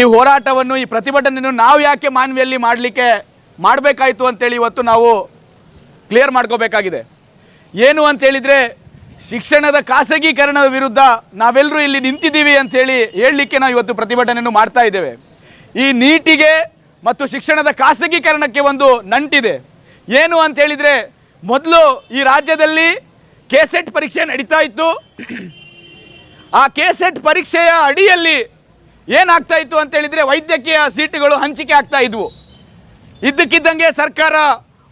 ಈ ಹೋರಾಟವನ್ನು, ಈ ಪ್ರತಿಭಟನೆಯನ್ನು ನಾವು ಯಾಕೆ ಮಾನ್ವಿಯಲ್ಲಿ ಮಾಡಲಿಕ್ಕೆ ಮಾಡಬೇಕಾಯಿತು ಅಂತೇಳಿ ಇವತ್ತು ನಾವು ಕ್ಲಿಯರ್ ಮಾಡ್ಕೋಬೇಕಾಗಿದೆ. ಏನು ಅಂತ ಹೇಳಿದರೆ, ಶಿಕ್ಷಣದ ಖಾಸಗೀಕರಣದ ವಿರುದ್ಧ ನಾವೆಲ್ಲರೂ ಇಲ್ಲಿ ನಿಂತಿದ್ದೀವಿ ಅಂತೇಳಿ ಹೇಳಲಿಕ್ಕೆ ನಾವು ಇವತ್ತು ಪ್ರತಿಭಟನೆಯನ್ನು ಮಾಡ್ತಾ ಇದ್ದೇವೆ. ಈ ನೀಟಿಗೆ ಮತ್ತು ಶಿಕ್ಷಣದ ಖಾಸಗೀಕರಣಕ್ಕೆ ಒಂದು ನಂಟಿದೆ. ಏನು ಅಂತ ಹೇಳಿದರೆ, ಮೊದಲು ಈ ರಾಜ್ಯದಲ್ಲಿ ಕೆ ಸೆಟ್ ಪರೀಕ್ಷೆ ನಡೀತಾ ಇತ್ತು. ಆ ಕೆ ಸೆಟ್ ಪರೀಕ್ಷೆಯ ಅಡಿಯಲ್ಲಿ ಏನಾಗ್ತಾ ಇತ್ತು ಅಂತ ಹೇಳಿದರೆ ವೈದ್ಯಕೀಯ ಸೀಟುಗಳು ಹಂಚಿಕೆ ಆಗ್ತಾ ಇದ್ವು. ಇದ್ದಕ್ಕಿದ್ದಂಗೆ ಸರ್ಕಾರ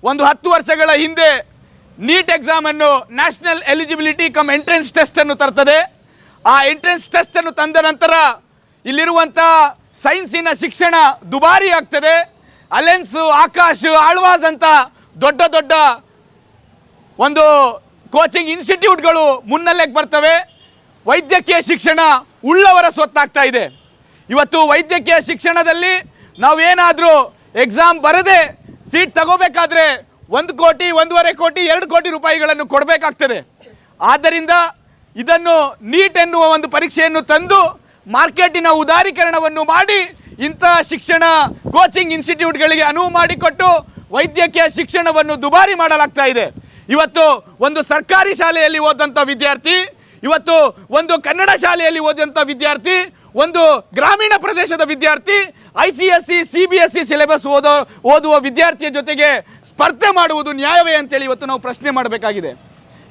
ಒಂದು ಹತ್ತು ವರ್ಷಗಳ ಹಿಂದೆ NEET ಎಕ್ಸಾಮನ್ನು national eligibility cum entrance test ಅನ್ನು ತರ್ತದೆ. ಆ ಎಂಟ್ರೆನ್ಸ್ ಟೆಸ್ಟ್ ಅನ್ನು ತಂದ ನಂತರ ಇಲ್ಲಿರುವಂಥ ಸೈನ್ಸಿನ ಶಿಕ್ಷಣ ದುಬಾರಿ ಆಗ್ತದೆ. ಅಲೆನ್ಸು, ಆಕಾಶ್, ಆಳ್ವಾಸ್ ಅಂತ ದೊಡ್ಡ ದೊಡ್ಡ ಒಂದು ಕೋಚಿಂಗ್ ಇನ್ಸ್ಟಿಟ್ಯೂಟ್ಗಳು ಮುನ್ನಲ್ಲೇ ಬರ್ತವೆ. ವೈದ್ಯಕೀಯ ಶಿಕ್ಷಣ ಉಳ್ಳವರ ಸ್ವತ್ತಾಗ್ತಾ ಇದೆ. ಇವತ್ತು ವೈದ್ಯಕೀಯ ಶಿಕ್ಷಣದಲ್ಲಿ ನಾವೇನಾದರೂ ಎಕ್ಸಾಮ್ ಬರದೆ ಸೀಟ್ ತಗೋಬೇಕಾದ್ರೆ ಒಂದು ಕೋಟಿ, ಒಂದೂವರೆ ಕೋಟಿ, ಎರಡು ಕೋಟಿ ರೂಪಾಯಿಗಳನ್ನು ಕೊಡಬೇಕಾಗ್ತದೆ. ಆದ್ದರಿಂದ ಇದನ್ನು ನೀಟ್ ಎನ್ನುವ ಒಂದು ಪರೀಕ್ಷೆಯನ್ನು ತಂದು ಮಾರ್ಕೆಟಿನ ಉದಾರೀಕರಣವನ್ನು ಮಾಡಿ ಇಂಥ ಶಿಕ್ಷಣ ಕೋಚಿಂಗ್ ಇನ್ಸ್ಟಿಟ್ಯೂಟ್ಗಳಿಗೆ ಅನುವು ಮಾಡಿಕೊಟ್ಟು ವೈದ್ಯಕೀಯ ಶಿಕ್ಷಣವನ್ನು ದುಬಾರಿ ಮಾಡಲಾಗ್ತಾ ಇದೆ. ಇವತ್ತು ಒಂದು ಸರ್ಕಾರಿ ಶಾಲೆಯಲ್ಲಿ ಓದಂಥ ವಿದ್ಯಾರ್ಥಿ, ಇವತ್ತು ಒಂದು ಕನ್ನಡ ಶಾಲೆಯಲ್ಲಿ ಓದಿದಂಥ ವಿದ್ಯಾರ್ಥಿ ಒಂದು ಗ್ರಾಮೀಣ ಪ್ರದೇಶದ ವಿದ್ಯಾರ್ಥಿ I C S C C B S C syllabus ಓದೋ, ಓದುವ ವಿದ್ಯಾರ್ಥಿಯ ಜೊತೆಗೆ ಸ್ಪರ್ಧೆ ಮಾಡುವುದು ನ್ಯಾಯವೇ ಅಂತೇಳಿ ಇವತ್ತು ನಾವು ಪ್ರಶ್ನೆ ಮಾಡಬೇಕಾಗಿದೆ.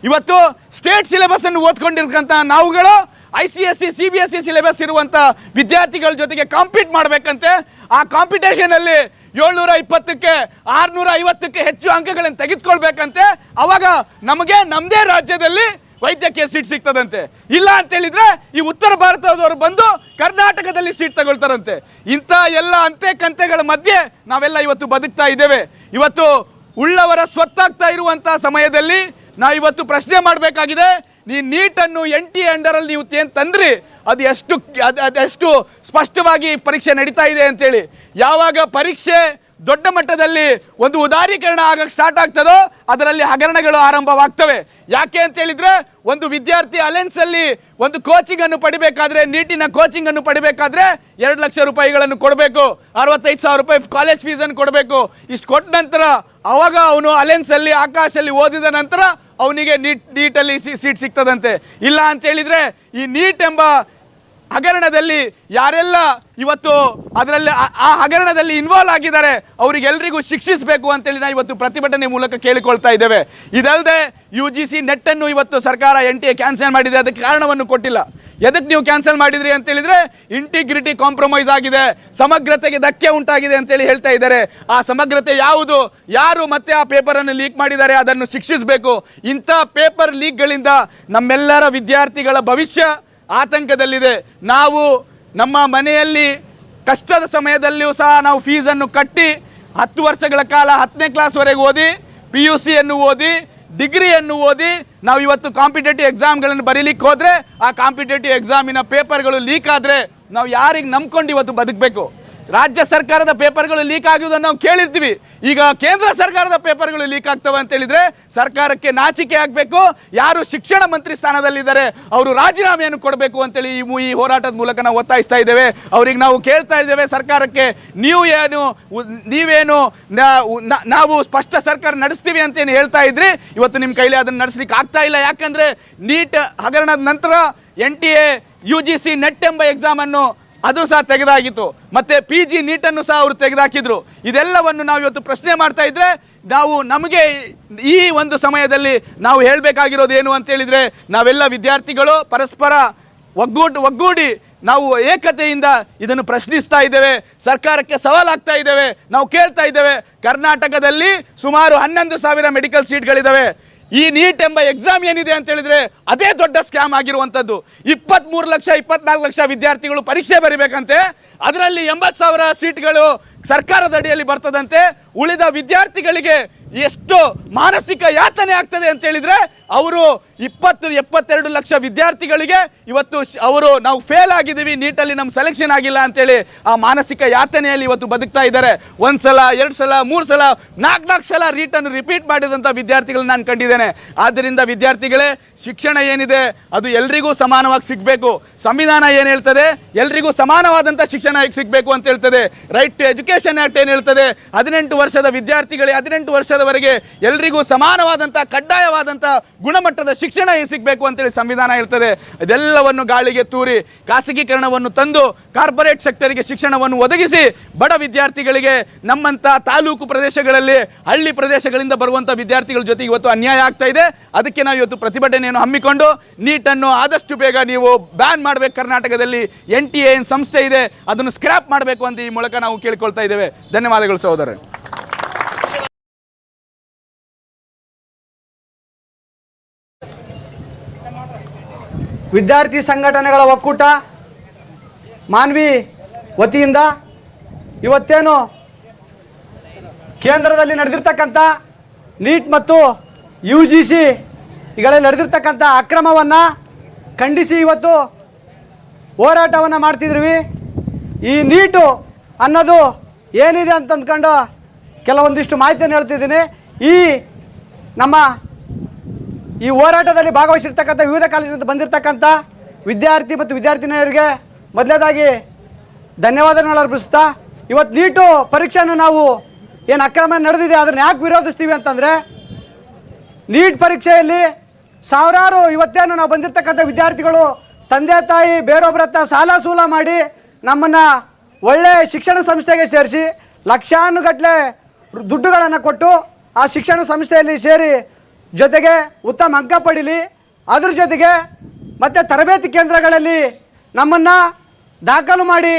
ಇವತ್ತು ಸ್ಟೇಟ್ ಸಿಲೆಬಸ್ ಅನ್ನು ಓದ್ಕೊಂಡಿರ್ತಕ್ಕಂಥ ನಾವುಗಳು I C S C C B S C syllabus ಇರುವಂಥ ವಿದ್ಯಾರ್ಥಿಗಳ ಜೊತೆಗೆ ಕಾಂಪೀಟ್ ಮಾಡಬೇಕಂತೆ. ಆ ಕಾಂಪಿಟೇಷನಲ್ಲಿ ಏಳ್ನೂರ ಇಪ್ಪತ್ತಕ್ಕೆ ಆರ್ನೂರ ಐವತ್ತಕ್ಕೆ ಹೆಚ್ಚು ಅಂಕಗಳನ್ನು ತೆಗೆದುಕೊಳ್ಬೇಕಂತೆ. ಅವಾಗ ನಮಗೆ ನಮ್ಮದೇ ರಾಜ್ಯದಲ್ಲಿ ವೈದ್ಯಕೀಯ ಸೀಟ್ ಸಿಗ್ತದಂತೆ. ಇಲ್ಲ ಅಂತ ಹೇಳಿದ್ರೆ ಈ ಉತ್ತರ ಭಾರತದವರು ಬಂದು ಕರ್ನಾಟಕದಲ್ಲಿ ಸೀಟ್ ತಗೊಳ್ತಾರಂತೆ. ಇಂಥ ಎಲ್ಲ ಅಂತೆ ಕಂತೆಗಳ ಮಧ್ಯೆ ನಾವೆಲ್ಲ ಇವತ್ತು ಬದುಕ್ತಾ ಇದ್ದೇವೆ. ಇವತ್ತು ಉಳ್ಳವರ ಸ್ವತ್ತಾಗ್ತಾ ಇರುವಂತಹ ಸಮಯದಲ್ಲಿ ನಾವು ಇವತ್ತು ಪ್ರಶ್ನೆ ಮಾಡಬೇಕಾಗಿದೆ. ನೀ ನೀಟನ್ನು ಎನ್ ಟಿ ಅಂಡರಲ್ಲಿ ನೀವು ಏನು ತಂದ್ರಿ? ಅದು ಎಷ್ಟು, ಅದು ಅದೆಷ್ಟು ಸ್ಪಷ್ಟವಾಗಿ ಪರೀಕ್ಷೆ ನಡೀತಾ ಇದೆ ಅಂತೇಳಿ. ಯಾವಾಗ ಪರೀಕ್ಷೆ ದೊಡ್ಡ ಮಟ್ಟದಲ್ಲಿ ಒಂದು ಉದಾರೀಕರಣ ಆಗಕ್ಕೆ ಸ್ಟಾರ್ಟ್ ಆಗ್ತದೋ, ಅದರಲ್ಲಿ ಹಗರಣಗಳು ಆರಂಭವಾಗ್ತವೆ. ಯಾಕೆ ಅಂತ ಹೇಳಿದ್ರೆ, ಒಂದು ವಿದ್ಯಾರ್ಥಿ ಅಲೆನ್ಸಲ್ಲಿ ಒಂದು ಕೋಚಿಂಗ್ ಅನ್ನು ಪಡಿಬೇಕಾದ್ರೆ, ನೀಟಿನ ಕೋಚಿಂಗ್ ಅನ್ನು ಪಡಿಬೇಕಾದ್ರೆ ಎರಡು ಲಕ್ಷ ರೂಪಾಯಿಗಳನ್ನು ಕೊಡಬೇಕು. ಅರವತ್ತೈದು ಸಾವಿರ ರೂಪಾಯಿ ಕಾಲೇಜ್ ಫೀಸ್ ಅನ್ನು ಕೊಡಬೇಕು. ಇಷ್ಟು ಕೊಟ್ಟ ನಂತರ ಅವಾಗ ಅವನು ಅಲೆನ್ಸಲ್ಲಿ ಆಕಾಶಲ್ಲಿ ಓದಿದ ನಂತರ ಅವನಿಗೆ ನೀಟ್, ನೀಟಲ್ಲಿ ಸೀಟ್ ಸಿಗ್ತದಂತೆ. ಇಲ್ಲ ಅಂತ ಹೇಳಿದ್ರೆ, ಈ ನೀಟ್ ಎಂಬ ಹಗರಣದಲ್ಲಿ ಯಾರೆಲ್ಲ ಇವತ್ತು ಅದರಲ್ಲಿ ಆ- ಹಗರಣದಲ್ಲಿ ಇನ್ವಾಲ್ವ್ ಆಗಿದ್ದಾರೆ ಅವರಿಗೆಲ್ಲರಿಗೂ ಶಿಕ್ಷಿಸಬೇಕು ಅಂತೇಳಿ ನಾವು ಇವತ್ತು ಪ್ರತಿಭಟನೆ ಮೂಲಕ ಕೇಳಿಕೊಳ್ತಾ ಇದ್ದೇವೆ. ಇದಲ್ಲದೆ ಯು ಜಿ ಸಿ ನೆಟ್ಟನ್ನು ಇವತ್ತು ಸರ್ಕಾರ ಎನ್ ಟಿ ಎ ಕ್ಯಾನ್ಸಲ್ ಮಾಡಿದೆ, ಅದಕ್ಕೆ ಕಾರಣವನ್ನು ಕೊಟ್ಟಿಲ್ಲ. ಎದಕ್ಕೆ ನೀವು ಕ್ಯಾನ್ಸಲ್ ಮಾಡಿದ್ರಿ ಅಂತ ಹೇಳಿದ್ರೆ ಇಂಟಿಗ್ರಿಟಿ ಕಾಂಪ್ರಮೈಸ್ ಆಗಿದೆ, ಸಮಗ್ರತೆಗೆ ಧಕ್ಕೆ ಉಂಟಾಗಿದೆ ಅಂತೇಳಿ ಹೇಳ್ತಾ ಇದ್ದಾರೆ. ಆ ಸಮಗ್ರತೆ ಯಾವುದು, ಯಾರು ಮತ್ತೆ ಆ ಪೇಪರನ್ನು ಲೀಕ್ ಮಾಡಿದ್ದಾರೆ, ಅದನ್ನು ಶಿಕ್ಷಿಸಬೇಕು. ಇಂಥ ಪೇಪರ್ ಲೀಕ್ಗಳಿಂದ ನಮ್ಮೆಲ್ಲರ ವಿದ್ಯಾರ್ಥಿಗಳ ಭವಿಷ್ಯ ಆತಂಕದಲ್ಲಿದೆ. ನಾವು ನಮ್ಮ ಮನೆಯಲ್ಲಿ ಕಷ್ಟದ ಸಮಯದಲ್ಲಿಯೂ ಸಹ ನಾವು ಫೀಸನ್ನು ಕಟ್ಟಿ ಹತ್ತು ವರ್ಷಗಳ ಕಾಲ ಹತ್ತನೇ ಕ್ಲಾಸ್ವರೆಗೆ ಓದಿ ಪಿ ಯು ಸಿಯನ್ನು ಓದಿ ಡಿಗ್ರಿಯನ್ನು ಓದಿ ನಾವು ಇವತ್ತು ಕಾಂಪಿಟೇಟಿವ್ ಎಕ್ಸಾಮ್ಗಳನ್ನು ಬರೀಲಿಕ್ಕೆ ಹೋದರೆ ಆ ಕಾಂಪಿಟೇಟಿವ್ ಎಕ್ಸಾಮಿನ ಪೇಪರ್ಗಳು ಲೀಕ್ ಆದರೆ ನಾವು ಯಾರಿಗೆ ನಂಬ್ಕೊಂಡು ಇವತ್ತು ಬದುಕಬೇಕು? ರಾಜ್ಯ ಸರ್ಕಾರದ ಪೇಪರ್ಗಳು ಲೀಕ್ ಆಗುವುದನ್ನು ನಾವು ಕೇಳಿರ್ತೀವಿ. ಈಗ ಕೇಂದ್ರ ಸರ್ಕಾರದ ಪೇಪರ್ಗಳು ಲೀಕ್ ಆಗ್ತವೆ ಅಂತ ಹೇಳಿದ್ರೆ ಸರ್ಕಾರಕ್ಕೆ ನಾಚಿಕೆ ಆಗಬೇಕು. ಯಾರು ಶಿಕ್ಷಣ ಮಂತ್ರಿ ಸ್ಥಾನದಲ್ಲಿದ್ದಾರೆ, ಅವರು ರಾಜೀನಾಮೆಯನ್ನು ಕೊಡಬೇಕು ಅಂತೇಳಿ ಈ ಹೋರಾಟದ ಮೂಲಕ ನಾವು ಒತ್ತಾಯಿಸ್ತಾ ಇದ್ದೇವೆ. ಅವ್ರಿಗೆ ನಾವು ಕೇಳ್ತಾ ಇದ್ದೇವೆ ಸರ್ಕಾರಕ್ಕೆ ನೀವು ಏನು ನೀವೇನು ನಾವು ಸ್ಪಷ್ಟ ಸರ್ಕಾರ ನಡೆಸ್ತೀವಿ ಅಂತೇನು ಹೇಳ್ತಾ ಇದ್ರಿ. ಇವತ್ತು ನಿಮ್ಮ ಕೈಲಿ ಅದನ್ನು ನಡೆಸ್ಲಿಕ್ಕೆ ಆಗ್ತಾ ಇಲ್ಲ. ಯಾಕಂದ್ರೆ ನೀಟ್ ಹಗರಣದ ನಂತರ N T A, U G C NET ಎಂಬ ಎಕ್ಸಾಮನ್ನು ಅದು ಸಹ ತೆಗೆದಾಗಿತ್ತು. ಮತ್ತೆ ಪಿ ಜಿ ನೀಟನ್ನು ಸಹ ಅವರು ತೆಗೆದಾಕಿದ್ರು. ಇದೆಲ್ಲವನ್ನು ನಾವು ಇವತ್ತು ಪ್ರಶ್ನೆ ಮಾಡ್ತಾ ಇದ್ರೆ, ನಾವು ನಮಗೆ ಈ ಒಂದು ಸಮಯದಲ್ಲಿ ನಾವು ಹೇಳಬೇಕಾಗಿರೋದು ಏನು ಅಂತ ಹೇಳಿದ್ರೆ, ನಾವೆಲ್ಲ ವಿದ್ಯಾರ್ಥಿಗಳು ಪರಸ್ಪರ ಒಗ್ಗೂಡ್, ಒಗ್ಗೂಡಿ ನಾವು ಏಕತೆಯಿಂದ ಇದನ್ನು ಪ್ರಶ್ನಿಸ್ತಾ ಇದ್ದೇವೆ. ಸರ್ಕಾರಕ್ಕೆ ಸವಾಲಾಗ್ತಾ ಇದ್ದೇವೆ. ನಾವು ಕೇಳ್ತಾ ಇದ್ದೇವೆ. ಕರ್ನಾಟಕದಲ್ಲಿ ಸುಮಾರು ಹನ್ನೊಂದು ಸಾವಿರ ಮೆಡಿಕಲ್ ಸೀಟ್ಗಳಿದ್ದಾವೆ. ಈ ನೀಟ್ ಎಂಬ ಎಕ್ಸಾಮ್ ಏನಿದೆ ಅಂತ ಹೇಳಿದ್ರೆ ಅದೇ ದೊಡ್ಡ ಸ್ಕ್ಯಾಮ್ ಆಗಿರುವಂಥದ್ದು. ಇಪ್ಪತ್ಮೂರು ಲಕ್ಷ, ಇಪ್ಪತ್ನಾಲ್ಕು ಲಕ್ಷ ವಿದ್ಯಾರ್ಥಿಗಳು ಪರೀಕ್ಷೆ ಬರಿಬೇಕಂತೆ. ಅದರಲ್ಲಿ ಎಂಬತ್ತು ಸಾವಿರ ಸೀಟ್ಗಳು ಸರ್ಕಾರದ ಅಡಿಯಲ್ಲಿ ಬರ್ತದಂತೆ. ಉಳಿದ ವಿದ್ಯಾರ್ಥಿಗಳಿಗೆ ಎಷ್ಟು ಮಾನಸಿಕ ಯಾತನೆ ಆಗ್ತದೆ ಅಂತ ಹೇಳಿದ್ರೆ ಅವರು ಇಪ್ಪತ್ತು ಎಪ್ಪತ್ತೆರಡು ಲಕ್ಷ ವಿದ್ಯಾರ್ಥಿಗಳಿಗೆ ಇವತ್ತು ಅವರು ನಾವು ಫೇಲ್ ಆಗಿದ್ದೀವಿ, ನೀಟಲ್ಲಿ ನಮ್ಮ ಸೆಲೆಕ್ಷನ್ ಆಗಿಲ್ಲ ಅಂತೇಳಿ ಆ ಮಾನಸಿಕ ಯಾತನೆಯಲ್ಲಿ ಇವತ್ತು ಬದುಕ್ತಾ ಇದ್ದಾರೆ. ಒಂದ್ಸಲ, ಎರಡು ಸಲ, ಮೂರು ಸಲ, ನಾಲ್ಕು ನಾಲ್ಕು ಸಲ ರೀಟನ್ನು ರಿಪೀಟ್ ಮಾಡಿದಂಥ ವಿದ್ಯಾರ್ಥಿಗಳನ್ನ ನಾನು ಕಂಡಿದ್ದೇನೆ. ಆದ್ದರಿಂದ ವಿದ್ಯಾರ್ಥಿಗಳೇ, ಶಿಕ್ಷಣ ಏನಿದೆ, ಅದು ಎಲ್ರಿಗೂ ಸಮಾನವಾಗಿ ಸಿಗಬೇಕು. ಸಂವಿಧಾನ ಏನು ಹೇಳ್ತದೆ? ಎಲ್ರಿಗೂ ಸಮಾನವಾದಂಥ ಶಿಕ್ಷಣ ಸಿಗಬೇಕು ಅಂತ ಹೇಳ್ತದೆ. ರೈಟ್ ಟು ಎಜುಕೇಷನ್ ಆ್ಯಕ್ಟ್ ಏನು ಹೇಳ್ತದೆ? ಹದಿನೆಂಟು ವರ್ಷದ ವಿದ್ಯಾರ್ಥಿಗಳಿಗೆ ಹದಿನೆಂಟು ವರ್ಷದವರೆಗೆ ಎಲ್ರಿಗೂ ಸಮಾನವಾದಂಥ ಕಡ್ಡಾಯವಾದಂಥ ಗುಣಮಟ್ಟದ ಶಿಕ್ಷಣ ಏನು ಸಿಗಬೇಕು ಅಂತೇಳಿ ಸಂವಿಧಾನ ಹೇಳ್ತದೆ. ಅದೆಲ್ಲವನ್ನು ಗಾಳಿಗೆ ತೂರಿ, ಖಾಸಗೀಕರಣವನ್ನು ತಂದು, ಕಾರ್ಪೊರೇಟ್ ಸೆಕ್ಟರಿಗೆ ಶಿಕ್ಷಣವನ್ನು ಒದಗಿಸಿ, ಬಡ ವಿದ್ಯಾರ್ಥಿಗಳಿಗೆ ನಮ್ಮಂಥ ತಾಲೂಕು ಪ್ರದೇಶಗಳಲ್ಲಿ, ಹಳ್ಳಿ ಪ್ರದೇಶಗಳಿಂದ ಬರುವಂಥ ವಿದ್ಯಾರ್ಥಿಗಳ ಜೊತೆ ಇವತ್ತು ಅನ್ಯಾಯ ಆಗ್ತಾ ಇದೆ. ಅದಕ್ಕೆ ನಾವು ಇವತ್ತು ಪ್ರತಿಭಟನೆಯನ್ನು ಹಮ್ಮಿಕೊಂಡು, ನೀಟನ್ನು ಆದಷ್ಟು ಬೇಗ ನೀವು ಬ್ಯಾನ್ ಮಾಡಬೇಕು ಕರ್ನಾಟಕದಲ್ಲಿ ಎನ್ ಟಿ ಎನ್ ಸಂಸ್ಥೆ ಇದೆ, ಅದನ್ನು ಸ್ಕ್ರಾಪ್ ಮಾಡಬೇಕು ಅಂತ ಈ ಮೂಲಕ ನಾವು ಕೇಳಿಕೊಳ್ತಾ ಇದ್ದೇವೆ. ಧನ್ಯವಾದಗಳು ಸಹೋದರ ವಿದ್ಯಾರ್ಥಿ ಸಂಘಟನೆಗಳ ಒಕ್ಕೂಟ ಮಾನ್ವಿ ವತಿಯಿಂದ ಇವತ್ತೇನು ಕೇಂದ್ರದಲ್ಲಿ ನಡೆದಿರ್ತಕ್ಕಂಥ ನೀಟ್ ಮತ್ತು ಯು ಜಿ ಸಿ ಈಗಲೇ ನಡೆದಿರ್ತಕ್ಕಂಥ ಅಕ್ರಮವನ್ನು ಖಂಡಿಸಿ ಇವತ್ತು ಹೋರಾಟವನ್ನು ಮಾಡ್ತಿದ್ವಿ ಈ ನೀಟು ಅನ್ನೋದು ಏನಿದೆ ಅಂತ ಅಂದ್ಕೊಂಡು ಕೆಲವೊಂದಿಷ್ಟು ಮಾಹಿತಿಯನ್ನು ಹೇಳ್ತಿದ್ದೀನಿ. ಈ ನಮ್ಮ ಈ ಹೋರಾಟದಲ್ಲಿ ಭಾಗವಹಿಸಿರ್ತಕ್ಕಂಥ ವಿವಿಧ ಕಾಲೇಜಿನಿಂದ ಬಂದಿರತಕ್ಕಂಥ ವಿದ್ಯಾರ್ಥಿ ಮತ್ತು ವಿದ್ಯಾರ್ಥಿನಿಯರಿಗೆ ಮೊದಲನೇದಾಗಿ ಧನ್ಯವಾದಗಳನ್ನು ಅರ್ಪಿಸ್ತಾ ಇವತ್ತು ನೀಟು ಪರೀಕ್ಷೆಯನ್ನು ನಾವು ಏನು ಅಕ್ರಮ ನಡೆದಿದೆ, ಅದನ್ನು ಯಾಕೆ ವಿರೋಧಿಸ್ತೀವಿ ಅಂತಂದರೆ, ನೀಟ್ ಪರೀಕ್ಷೆಯಲ್ಲಿ ಸಾವಿರಾರು ಇವತ್ತೇನು ನಾವು ಬಂದಿರತಕ್ಕಂಥ ವಿದ್ಯಾರ್ಥಿಗಳು ತಂದೆ ತಾಯಿ ಬೇರೊಬ್ಬರ ಹತ್ರ ಸಾಲ ಸೂಲ ಮಾಡಿ ನಮ್ಮನ್ನು ಒಳ್ಳೆಯ ಶಿಕ್ಷಣ ಸಂಸ್ಥೆಗೆ ಸೇರಿಸಿ ಲಕ್ಷಾನುಗಟ್ಟಲೆ ದುಡ್ಡುಗಳನ್ನು ಕೊಟ್ಟು ಆ ಶಿಕ್ಷಣ ಸಂಸ್ಥೆಯಲ್ಲಿ ಸೇರಿ ಜೊತೆಗೆ ಉತ್ತಮ ಅಂಕ ಪಡೀಲಿ. ಅದ್ರ ಜೊತೆಗೆ ಮತ್ತು ತರಬೇತಿ ಕೇಂದ್ರಗಳಲ್ಲಿ ನಮ್ಮನ್ನು ದಾಖಲು ಮಾಡಿ